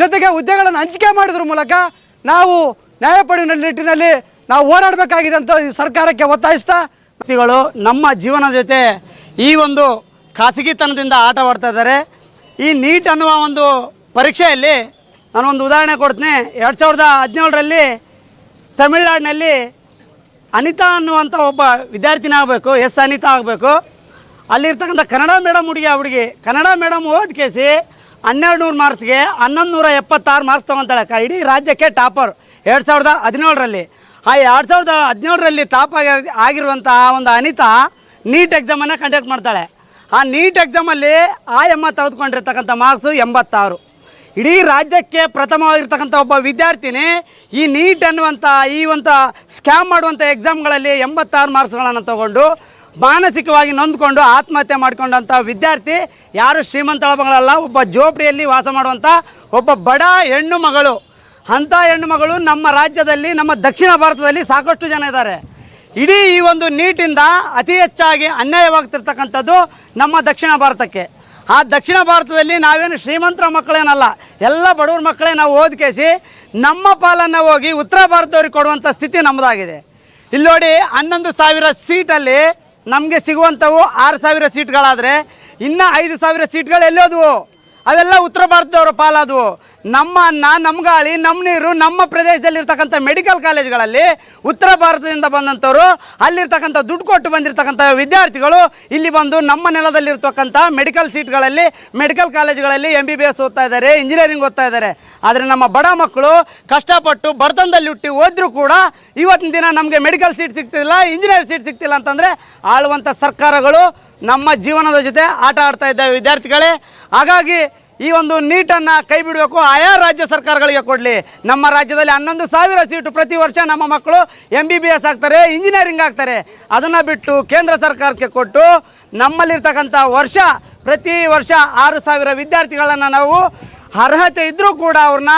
ಜೊತೆಗೆ ಹುದ್ದೆಗಳನ್ನು ಹಂಚಿಕೆ ಮಾಡಿದ್ರ ಮೂಲಕ ನಾವು ನ್ಯಾಯ ಪಡೆಯುವ ನಿಟ್ಟಿನಲ್ಲಿ ನಾವು ಹೋರಾಡಬೇಕಾಗಿದೆ ಅಂತ ಈ ಸರ್ಕಾರಕ್ಕೆ ಒತ್ತಾಯಿಸ್ತಾ ವ್ಯಕ್ತಿಗಳು ನಮ್ಮ ಜೀವನ ಜೊತೆ ಈ ಒಂದು ಖಾಸಗಿತನದಿಂದ ಆಟವಾಡ್ತಾ ಇದ್ದಾರೆ. ಈ ನೀಟ್ ಅನ್ನುವ ಒಂದು ಪರೀಕ್ಷೆಯಲ್ಲಿ ನಾನೊಂದು ಉದಾಹರಣೆ ಕೊಡ್ತೀನಿ. ಎರಡು ಸಾವಿರದ ಹದಿನೇಳರಲ್ಲಿ ತಮಿಳ್ನಾಡಿನಲ್ಲಿ ಅನಿತಾ ಅನ್ನುವಂಥ ಒಬ್ಬ ವಿದ್ಯಾರ್ಥಿನಿ ಆಗಬೇಕು, ಎಸ್ ಅನಿತಾ ಆಗಬೇಕು. ಅಲ್ಲಿರ್ತಕ್ಕಂಥ ಕನ್ನಡ ಮೇಡಮ್ ಹುಡುಗಿ ಆ ಹುಡುಗಿ ಕನ್ನಡ ಮೇಡಮ್ ಓದ್ ಕೇಸಿ ಹನ್ನೆರಡು ನೂರು ಮಾರ್ಕ್ಸ್ಗೆ ಹನ್ನೊಂದು ನೂರ ಎಪ್ಪತ್ತಾರು ಮಾರ್ಕ್ಸ್ ತೊಗೊತಾಳೆ. ಕ- ಇಡೀ ರಾಜ್ಯಕ್ಕೆ ಟಾಪರ್ ಎರಡು ಸಾವಿರದ ಹದಿನೇಳರಲ್ಲಿ. ಆ ಎರಡು ಸಾವಿರದ ಹದಿನೇಳರಲ್ಲಿ ಟಾಪ್ ಆಗಿ ಆಗಿರುವಂತಹ ಒಂದು ಅನಿತಾ ನೀಟ್ ಎಕ್ಸಾಮನ್ನು ಕಂಡಕ್ಟ್ ಮಾಡ್ತಾಳೆ. ಆ ನೀಟ್ ಎಕ್ಸಾಮಲ್ಲಿ ಆ ಎಮ್ಮ ತೆಗೆದುಕೊಂಡಿರ್ತಕ್ಕಂಥ ಮಾರ್ಕ್ಸು ಎಂಬತ್ತಾರು. ಇಡೀ ರಾಜ್ಯಕ್ಕೆ ಪ್ರಥಮವಾಗಿರ್ತಕ್ಕಂಥ ಒಬ್ಬ ವಿದ್ಯಾರ್ಥಿನಿ ಈ ನೀಟ್ ಅನ್ನುವಂಥ, ಈ ಒಂದು ಸ್ಕ್ಯಾಮ್ ಮಾಡುವಂಥ ಎಕ್ಸಾಮ್ಗಳಲ್ಲಿ ಎಂಬತ್ತಾರು ಮಾರ್ಕ್ಸ್ಗಳನ್ನು ತಗೊಂಡು ಮಾನಸಿಕವಾಗಿ ನೊಂದ್ಕೊಂಡು ಆತ್ಮಹತ್ಯೆ ಮಾಡಿಕೊಂಡಂಥ ವಿದ್ಯಾರ್ಥಿ ಯಾರು ಶ್ರೀಮಂತ ಮಗಳಲ್ಲ ಒಬ್ಬ ಜೋಪಡಿಯಲ್ಲಿ ವಾಸ ಮಾಡುವಂಥ ಒಬ್ಬ ಬಡ ಹೆಣ್ಣು ಮಗಳು. ಅಂಥ ಹೆಣ್ಣು ಮಗಳು ನಮ್ಮ ರಾಜ್ಯದಲ್ಲಿ, ನಮ್ಮ ದಕ್ಷಿಣ ಭಾರತದಲ್ಲಿ ಸಾಕಷ್ಟು ಜನ ಇದ್ದಾರೆ. ಇಡೀ ಈ ಒಂದು ನೀಟಿಂದ ಅತಿ ಹೆಚ್ಚಾಗಿ ಅನ್ಯಾಯವಾಗ್ತಿರ್ತಕ್ಕಂಥದ್ದು ನಮ್ಮ ದಕ್ಷಿಣ ಭಾರತಕ್ಕೆ. ಆ ದಕ್ಷಿಣ ಭಾರತದಲ್ಲಿ ನಾವೇನು ಶ್ರೀಮಂತರ ಮಕ್ಕಳೇನಲ್ಲ, ಎಲ್ಲ ಬಡವ್ರ ಮಕ್ಕಳೇ ನಾವು ಓದ್ಕೇಸಿ ನಮ್ಮ ಪಾಲನ್ನು ಹೋಗಿ ಉತ್ತರ ಭಾರತದವ್ರಿಗೆ ಕೊಡುವಂಥ ಸ್ಥಿತಿ ನಮ್ಮದಾಗಿದೆ ಇಲ್ಲಿ ನೋಡಿ ಹನ್ನೊಂದು ಸಾವಿರ ಸೀಟಲ್ಲಿ ನಮಗೆ ಸಿಗುವಂಥವು ಆರು ಸಾವಿರ ಸೀಟ್ಗಳಾದರೆ ಇನ್ನು ಐದು ಸಾವಿರ ಸೀಟ್ಗಳು ಎಲ್ಲೋದ್ವು ಅವೆಲ್ಲ ಉತ್ತರ ಭಾರತದವರ ಪಾಲಾದವು. ನಮ್ಮ ಅನ್ನ, ನಮ್ಮ ಗಾಳಿ, ನಮ್ಮ ನೀರು, ನಮ್ಮ ಪ್ರದೇಶದಲ್ಲಿರ್ತಕ್ಕಂಥ ಮೆಡಿಕಲ್ ಕಾಲೇಜ್ಗಳಲ್ಲಿ ಉತ್ತರ ಭಾರತದಿಂದ ಬಂದಂಥವರು, ಅಲ್ಲಿರ್ತಕ್ಕಂಥ ದುಡ್ಡು ಕೊಟ್ಟು ಬಂದಿರತಕ್ಕಂಥ ವಿದ್ಯಾರ್ಥಿಗಳು ಇಲ್ಲಿ ಬಂದು ನಮ್ಮ ನೆಲದಲ್ಲಿರ್ತಕ್ಕಂಥ ಮೆಡಿಕಲ್ ಸೀಟ್ಗಳಲ್ಲಿ ಮೆಡಿಕಲ್ ಕಾಲೇಜ್ಗಳಲ್ಲಿ ಎಂ ಬಿ ಬಿ ಎಸ್ ಓದ್ತಾ ಇದ್ದಾರೆ ಇಂಜಿನಿಯರಿಂಗ್ ಓದ್ತಾ ಇದ್ದಾರೆ. ಆದರೆ ನಮ್ಮ ಬಡ ಮಕ್ಕಳು ಕಷ್ಟಪಟ್ಟು ಬರ್ತನದಲ್ಲಿ ಹುಟ್ಟಿ ಓದಿದ್ರು ಕೂಡ ಇವತ್ತಿನ ದಿನ ನಮಗೆ ಮೆಡಿಕಲ್ ಸೀಟ್ ಸಿಗ್ತಿಲ್ಲ ಇಂಜಿನಿಯರ್ ಸೀಟ್ ಸಿಗ್ತಿಲ್ಲ ಅಂತಂದರೆ ಆಳುವಂಥ ಸರ್ಕಾರಗಳು ನಮ್ಮ ಜೀವನದ ಜೊತೆ ಆಟ ಆಡ್ತಾ ಇದ್ದಾವೆ ವಿದ್ಯಾರ್ಥಿಗಳೇ. ಹಾಗಾಗಿ ಈ ಒಂದು ನೀಟನ್ನು ಕೈ ಬಿಡಬೇಕು. ಆಯಾ ರಾಜ್ಯ ಸರ್ಕಾರಗಳಿಗೆ ಕೊಡಲಿ. ನಮ್ಮ ರಾಜ್ಯದಲ್ಲಿ ಹನ್ನೊಂದು ಸಾವಿರ ಸೀಟು ಪ್ರತಿ ವರ್ಷ ನಮ್ಮ ಮಕ್ಕಳು ಎಂ ಬಿ ಬಿ ಎಸ್ ಆಗ್ತಾರೆ ಇಂಜಿನಿಯರಿಂಗ್ ಆಗ್ತಾರೆ. ಅದನ್ನು ಬಿಟ್ಟು ಕೇಂದ್ರ ಸರ್ಕಾರಕ್ಕೆ ಕೊಟ್ಟು ನಮ್ಮಲ್ಲಿರ್ತಕ್ಕಂಥ ವರ್ಷ, ಪ್ರತಿ ವರ್ಷ ಆರು ಸಾವಿರ ವಿದ್ಯಾರ್ಥಿಗಳನ್ನು ನಾವು ಅರ್ಹತೆ ಇದ್ದರೂ ಕೂಡ ಅವ್ರನ್ನ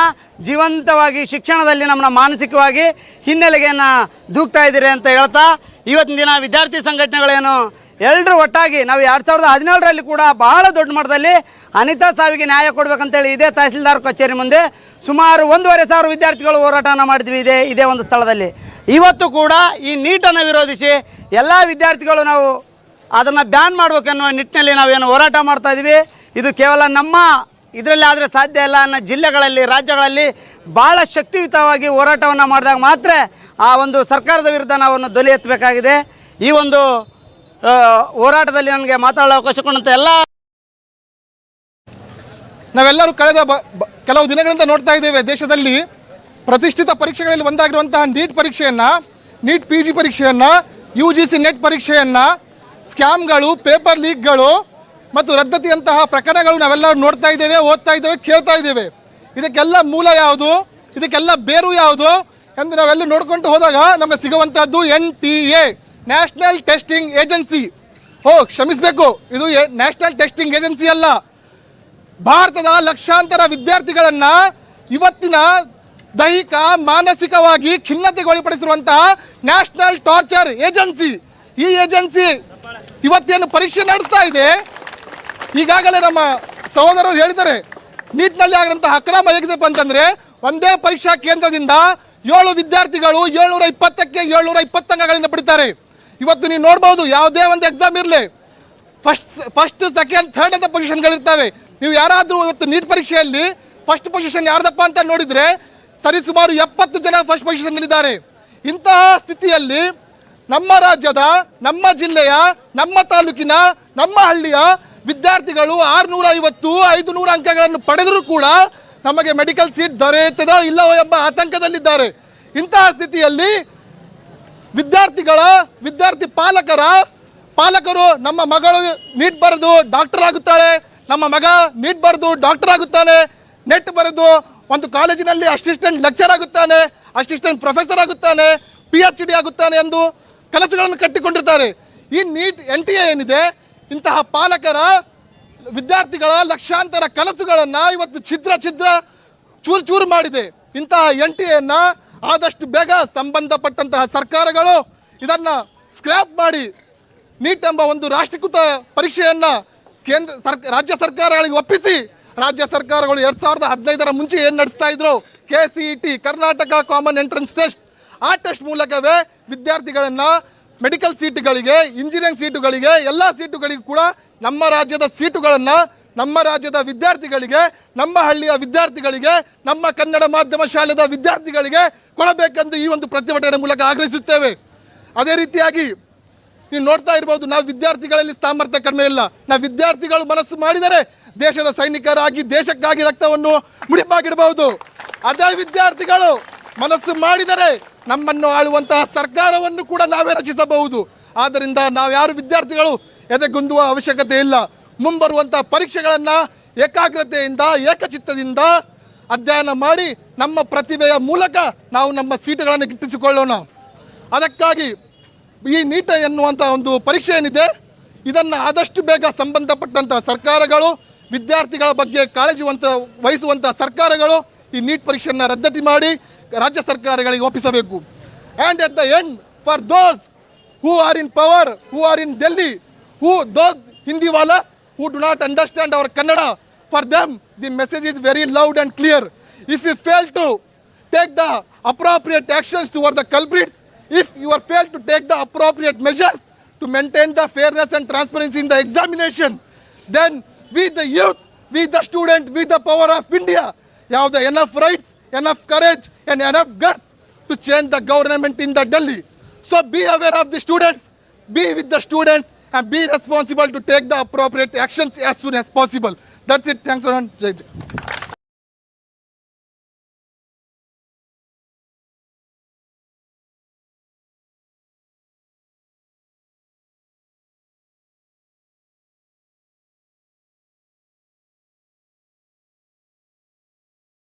ಜೀವಂತವಾಗಿ ಶಿಕ್ಷಣದಲ್ಲಿ ನಮ್ಮನ್ನ ಮಾನಸಿಕವಾಗಿ ಹಿನ್ನೆಲೆಗೆಯನ್ನು ದೂಕ್ತಾ ಇದ್ದೀರಿ ಅಂತ ಹೇಳ್ತಾ, ಇವತ್ತಿನ ದಿನ ವಿದ್ಯಾರ್ಥಿ ಸಂಘಟನೆಗಳೇನು ಎಲ್ಲರೂ ಒಟ್ಟಾಗಿ ನಾವು ಎರಡು ಸಾವಿರದ ಹದಿನೇಳರಲ್ಲಿ ಕೂಡ ಬಹಳ ದೊಡ್ಡ ಮಟ್ಟದಲ್ಲಿ ಅನಿತಾ ಸಾವಿಗೆ ನ್ಯಾಯ ಕೊಡಬೇಕಂತೇಳಿ ಇದೇ ತಹಸೀಲ್ದಾರ್ ಕಚೇರಿ ಮುಂದೆ ಸುಮಾರು ಒಂದೂವರೆ ಸಾವಿರ ವಿದ್ಯಾರ್ಥಿಗಳು ಹೋರಾಟನ ಮಾಡಿದ್ವಿ ಇದೇ ಇದೇ ಒಂದು ಸ್ಥಳದಲ್ಲಿ. ಇವತ್ತು ಕೂಡ ಈ ನೀಟನ್ನು ವಿರೋಧಿಸಿ ಎಲ್ಲ ವಿದ್ಯಾರ್ಥಿಗಳು ನಾವು ಅದನ್ನು ಬ್ಯಾನ್ ಮಾಡಬೇಕನ್ನೋ ನಿಟ್ಟಿನಲ್ಲಿ ನಾವೇನು ಹೋರಾಟ ಮಾಡ್ತಾ ಇದ್ದೀವಿ ಇದು ಕೇವಲ ನಮ್ಮ ಇದರಲ್ಲಿ ಆದರೆ ಸಾಧ್ಯ ಇಲ್ಲ ಅನ್ನೋ ಜಿಲ್ಲೆಗಳಲ್ಲಿ, ರಾಜ್ಯಗಳಲ್ಲಿ ಭಾಳ ಶಕ್ತಿಯುತವಾಗಿ ಹೋರಾಟವನ್ನು ಮಾಡಿದಾಗ ಮಾತ್ರ ಆ ಒಂದು ಸರ್ಕಾರದ ವಿರುದ್ಧ ನಾವನ್ನು ದೊಲೆ ಎತ್ತಬೇಕಾಗಿದೆ. ಈ ಒಂದು ಹೋರಾಟದಲ್ಲಿ ನನಗೆ ಮಾತಾಡೋ ಅವಕಾಶ ಕೊಡುವಂಥ ಎಲ್ಲ ನಾವೆಲ್ಲರೂ ಕಳೆದ ಕೆಲವು ದಿನಗಳಿಂದ ನೋಡ್ತಾ ಇದ್ದೇವೆ, ದೇಶದಲ್ಲಿ ಪ್ರತಿಷ್ಠಿತ ಪರೀಕ್ಷೆಗಳಲ್ಲಿ ಒಂದಾಗಿರುವಂತಹ ನೀಟ್ ಪರೀಕ್ಷೆಯನ್ನು, ನೀಟ್ ಪಿ ಜಿ ಪರೀಕ್ಷೆಯನ್ನು ಯು ಜಿ ಸಿ ನೆಟ್ ಪರೀಕ್ಷೆಯನ್ನು, ಸ್ಕ್ಯಾಮ್ಗಳು, ಪೇಪರ್ ಲೀಕ್ಗಳು ಮತ್ತು ರದ್ದತಿಯಂತಹ ಪ್ರಕರಣಗಳು ನಾವೆಲ್ಲರೂ ನೋಡ್ತಾ ಇದ್ದೇವೆ, ಓದ್ತಾ ಇದ್ದೇವೆ, ಕೇಳ್ತಾ ಇದ್ದೇವೆ. ಇದಕ್ಕೆಲ್ಲ ಮೂಲ ಯಾವುದು? ಇದಕ್ಕೆಲ್ಲ ಬೇರು ಯಾವುದು? ಎಂದು ನಾವೆಲ್ಲ ನೋಡ್ಕೊಂಡು ಹೋದಾಗ ನಮಗೆ ಸಿಗುವಂಥದ್ದು N T A national testing agency. ಓ ಕ್ಷಮಿಸಬೇಕು. ಇದು ನ್ಯಾಷನಲ್ ಟೆಸ್ಟಿಂಗ್ ಏಜೆನ್ಸಿ ಅಲ್ಲ. ಭಾರತದ ಲಕ್ಷಾಂತರ ವಿದ್ಯಾರ್ಥಿಗಳನ್ನು ಇವತ್ತಿನ ದೈಹಿಕ, ಮಾನಸಿಕವಾಗಿ ಖಿನ್ನತೆಗೊಳಪಡಿಸಿರುವಂತಹ ನ್ಯಾಷನಲ್ ಟಾರ್ಚರ್ ಏಜೆನ್ಸಿ. ಈ ಏಜೆನ್ಸಿ ಇವತ್ತೇನು ಪರೀಕ್ಷೆ ನಡೆಸ್ತಾ ಇದೆ? ಈಗಾಗಲೇ ನಮ್ಮ ಸಹೋದರರು ಹೇಳಿದ್ದಾರೆ. ನೀಟ್ನಲ್ಲಿ ಆಗಿರುವಂತಹ ಅಕ್ರಮ ಹೇಗಿದೆಪ್ಪ ಅಂತಂದ್ರೆ ಒಂದೇ ಪರೀಕ್ಷಾ ಕೇಂದ್ರದಿಂದ ಏಳು ವಿದ್ಯಾರ್ಥಿಗಳು ಏಳ್ನೂರ ಇಪ್ಪತ್ತಕ್ಕೆ ಏಳ್ನೂರ ಇಪ್ಪತ್ತಂಗಗಳಿಂದ ಪಡಿತಾರೆ. ಇವತ್ತು ನೀವು ನೋಡ್ಬೋದು, ಯಾವುದೇ ಒಂದು ಎಕ್ಸಾಮ್ ಇರಲಿ. ಫಸ್ಟ್ ಫಸ್ಟ್ ಸೆಕೆಂಡ್ ಥರ್ಡ್ ಅಂತ ಪೊಸಿಷನ್ಗಳಿರ್ತವೆ ನೀವು ಯಾರಾದರೂ ಇವತ್ತು ನೀಟ್ ಪರೀಕ್ಷೆಯಲ್ಲಿ ಫಸ್ಟ್ ಪೊಸಿಷನ್ ಯಾರ್ದಪ್ಪ ಅಂತ ನೋಡಿದರೆ ಸರಿ ಸುಮಾರು ಎಪ್ಪತ್ತು ಜನ ಫಸ್ಟ್ ಪೊಸಿಷನ್ನಲ್ಲಿದ್ದಾರೆ ಇಂತಹ ಸ್ಥಿತಿಯಲ್ಲಿ ನಮ್ಮ ರಾಜ್ಯದ, ನಮ್ಮ ಜಿಲ್ಲೆಯ, ನಮ್ಮ ತಾಲೂಕಿನ, ನಮ್ಮ ಹಳ್ಳಿಯ ವಿದ್ಯಾರ್ಥಿಗಳು ಆರುನೂರ ಐವತ್ತು ಐದು ನೂರು ಅಂಕಗಳನ್ನು ಪಡೆದರೂ ಕೂಡ ನಮಗೆ ಮೆಡಿಕಲ್ ಸೀಟ್ ದೊರೆಯುತ್ತದೋ ಇಲ್ಲವೋ ಎಂಬ ಆತಂಕದಲ್ಲಿದ್ದಾರೆ. ಇಂತಹ ಸ್ಥಿತಿಯಲ್ಲಿ ವಿದ್ಯಾರ್ಥಿಗಳ, ವಿದ್ಯಾರ್ಥಿ ಪಾಲಕರ, ಪಾಲಕರು ನಮ್ಮ ಮಗಳು ನೀಟ್ ಬರೆದು ಡಾಕ್ಟರ್ ಆಗುತ್ತಾಳೆ, ನಮ್ಮ ಮಗ ನೀಟ್ ಬರೆದು ಡಾಕ್ಟರ್ ಆಗುತ್ತಾನೆ ನೆಟ್ ಬರೆದು ಒಂದು ಕಾಲೇಜಿನಲ್ಲಿ ಅಸಿಸ್ಟೆಂಟ್ ಲೆಕ್ಚರ್ ಆಗುತ್ತಾನೆ ಅಸಿಸ್ಟೆಂಟ್ ಪ್ರೊಫೆಸರ್ ಆಗುತ್ತಾನೆ ಪಿ ಎಚ್ ಡಿ ಆಗುತ್ತಾನೆ ಎಂದು ಕನಸುಗಳನ್ನು ಕಟ್ಟಿಕೊಂಡಿರ್ತಾರೆ. ಈ ನೀಟ್ ಎನ್ ಟಿ ಎ ಏನಿದೆ, ಇಂತಹ ಪಾಲಕರ, ವಿದ್ಯಾರ್ಥಿಗಳ ಲಕ್ಷಾಂತರ ಕನಸುಗಳನ್ನು ಇವತ್ತು ಛಿದ್ರ ಛಿದ್ರ ಚೂರು ಚೂರು ಮಾಡಿದೆ. ಇಂತಹ ಎನ್ ಟಿ ಎನ್ನ ಆದಷ್ಟು ಬೇಗ ಸಂಬಂಧಪಟ್ಟಂತಹ ಸರ್ಕಾರಗಳು ಇದನ್ನು ಸ್ಕ್ರ್ಯಾಪ್ ಮಾಡಿ ನೀಟ್ ಎಂಬ ಒಂದು ರಾಷ್ಟ್ರೀಕೃತ ಪರೀಕ್ಷೆಯನ್ನು ಕೇಂದ್ರ ಸರ್ಕ, ರಾಜ್ಯ ಸರ್ಕಾರಗಳಿಗೆ ಒಪ್ಪಿಸಿ, ರಾಜ್ಯ ಸರ್ಕಾರಗಳು ಎರಡು ಸಾವಿರದ ಹದಿನೈದರ ಮುಂಚೆ ಏನು ನಡೆಸ್ತಾ ಇದ್ರು? K C E T Karnataka common entrance test ಆ ಟೆಸ್ಟ್ ಮೂಲಕವೇ ವಿದ್ಯಾರ್ಥಿಗಳನ್ನು ಮೆಡಿಕಲ್ ಸೀಟುಗಳಿಗೆ ಇಂಜಿನಿಯರಿಂಗ್ ಸೀಟುಗಳಿಗೆ ಎಲ್ಲ ಸೀಟುಗಳಿಗೂ ಕೂಡ ನಮ್ಮ ರಾಜ್ಯದ ಸೀಟುಗಳನ್ನು ನಮ್ಮ ರಾಜ್ಯದ ವಿದ್ಯಾರ್ಥಿಗಳಿಗೆ, ನಮ್ಮ ಹಳ್ಳಿಯ ವಿದ್ಯಾರ್ಥಿಗಳಿಗೆ, ನಮ್ಮ ಕನ್ನಡ ಮಾಧ್ಯಮ ಶಾಲೆದ ವಿದ್ಯಾರ್ಥಿಗಳಿಗೆ ಕೊಡಬೇಕೆಂದು ಈ ಒಂದು ಪ್ರತಿಭಟನೆ ಮೂಲಕ ಆಗ್ರಹಿಸುತ್ತೇವೆ. ಅದೇ ರೀತಿಯಾಗಿ ನೀವು ನೋಡ್ತಾ ಇರ್ಬೋದು, ನಾವು ವಿದ್ಯಾರ್ಥಿಗಳಲ್ಲಿ ಸಾಮರ್ಥ್ಯ ಕಡಿಮೆ ಇಲ್ಲ. ನಾವು ವಿದ್ಯಾರ್ಥಿಗಳು ಮನಸ್ಸು ಮಾಡಿದರೆ ದೇಶದ ಸೈನಿಕರಾಗಿ, ದೇಶಕ್ಕಾಗಿ ರಕ್ತವನ್ನು ಮುಡಿಪಾಗಿಡಬಹುದು. ಅದೇ ವಿದ್ಯಾರ್ಥಿಗಳು ಮನಸ್ಸು ಮಾಡಿದರೆ ನಮ್ಮನ್ನು ಆಳುವಂತಹ ಸರ್ಕಾರವನ್ನು ಕೂಡ ನಾವೇ ರಚಿಸಬಹುದು. ಆದ್ದರಿಂದ ನಾವು ಯಾರು ವಿದ್ಯಾರ್ಥಿಗಳು ಎದೆಗುಂದುವ ಅವಶ್ಯಕತೆ ಇಲ್ಲ. ಮುಂಬರುವಂತಹ ಪರೀಕ್ಷೆಗಳನ್ನು ಏಕಾಗ್ರತೆಯಿಂದ, ಏಕಚಿತ್ತದಿಂದ ಅಧ್ಯಯನ ಮಾಡಿ ನಮ್ಮ ಪ್ರತಿಭೆಯ ಮೂಲಕ ನಾವು ನಮ್ಮ ಸೀಟುಗಳನ್ನು ಗಿಟ್ಟಿಸಿಕೊಳ್ಳೋಣ. ಅದಕ್ಕಾಗಿ ಈ ನೀಟ ಎನ್ನುವಂಥ ಒಂದು ಪರೀಕ್ಷೆ ಏನಿದೆ, ಇದನ್ನು ಆದಷ್ಟು ಬೇಗ ಸಂಬಂಧಪಟ್ಟಂಥ ಸರ್ಕಾರಗಳು, ವಿದ್ಯಾರ್ಥಿಗಳ ಬಗ್ಗೆ ಕಾಳಜಿ ವಂತ ವಹಿಸುವಂಥ ಸರ್ಕಾರಗಳು ಈ ನೀಟ್ ಪರೀಕ್ಷೆಯನ್ನು ರದ್ದತಿ ಮಾಡಿ ರಾಜ್ಯ ಸರ್ಕಾರಗಳಿಗೆ ಒಪ್ಪಿಸಬೇಕು. And at the end for those who are in power who are in Delhi who those Hindi wallahs who do not understand our Kannada, for them the message is very loud and clear. If you fail to take the appropriate actions toward the culprits, if you are failed to take the appropriate measures to maintain the fairness and transparency in the examination, then we the youth, we the student, we the power of India, you have the enough rights, enough courage and enough guts to change the government in the Delhi. So be aware of the students, be with the students, and be responsible to take the appropriate actions as soon as possible that's it thanks Jai.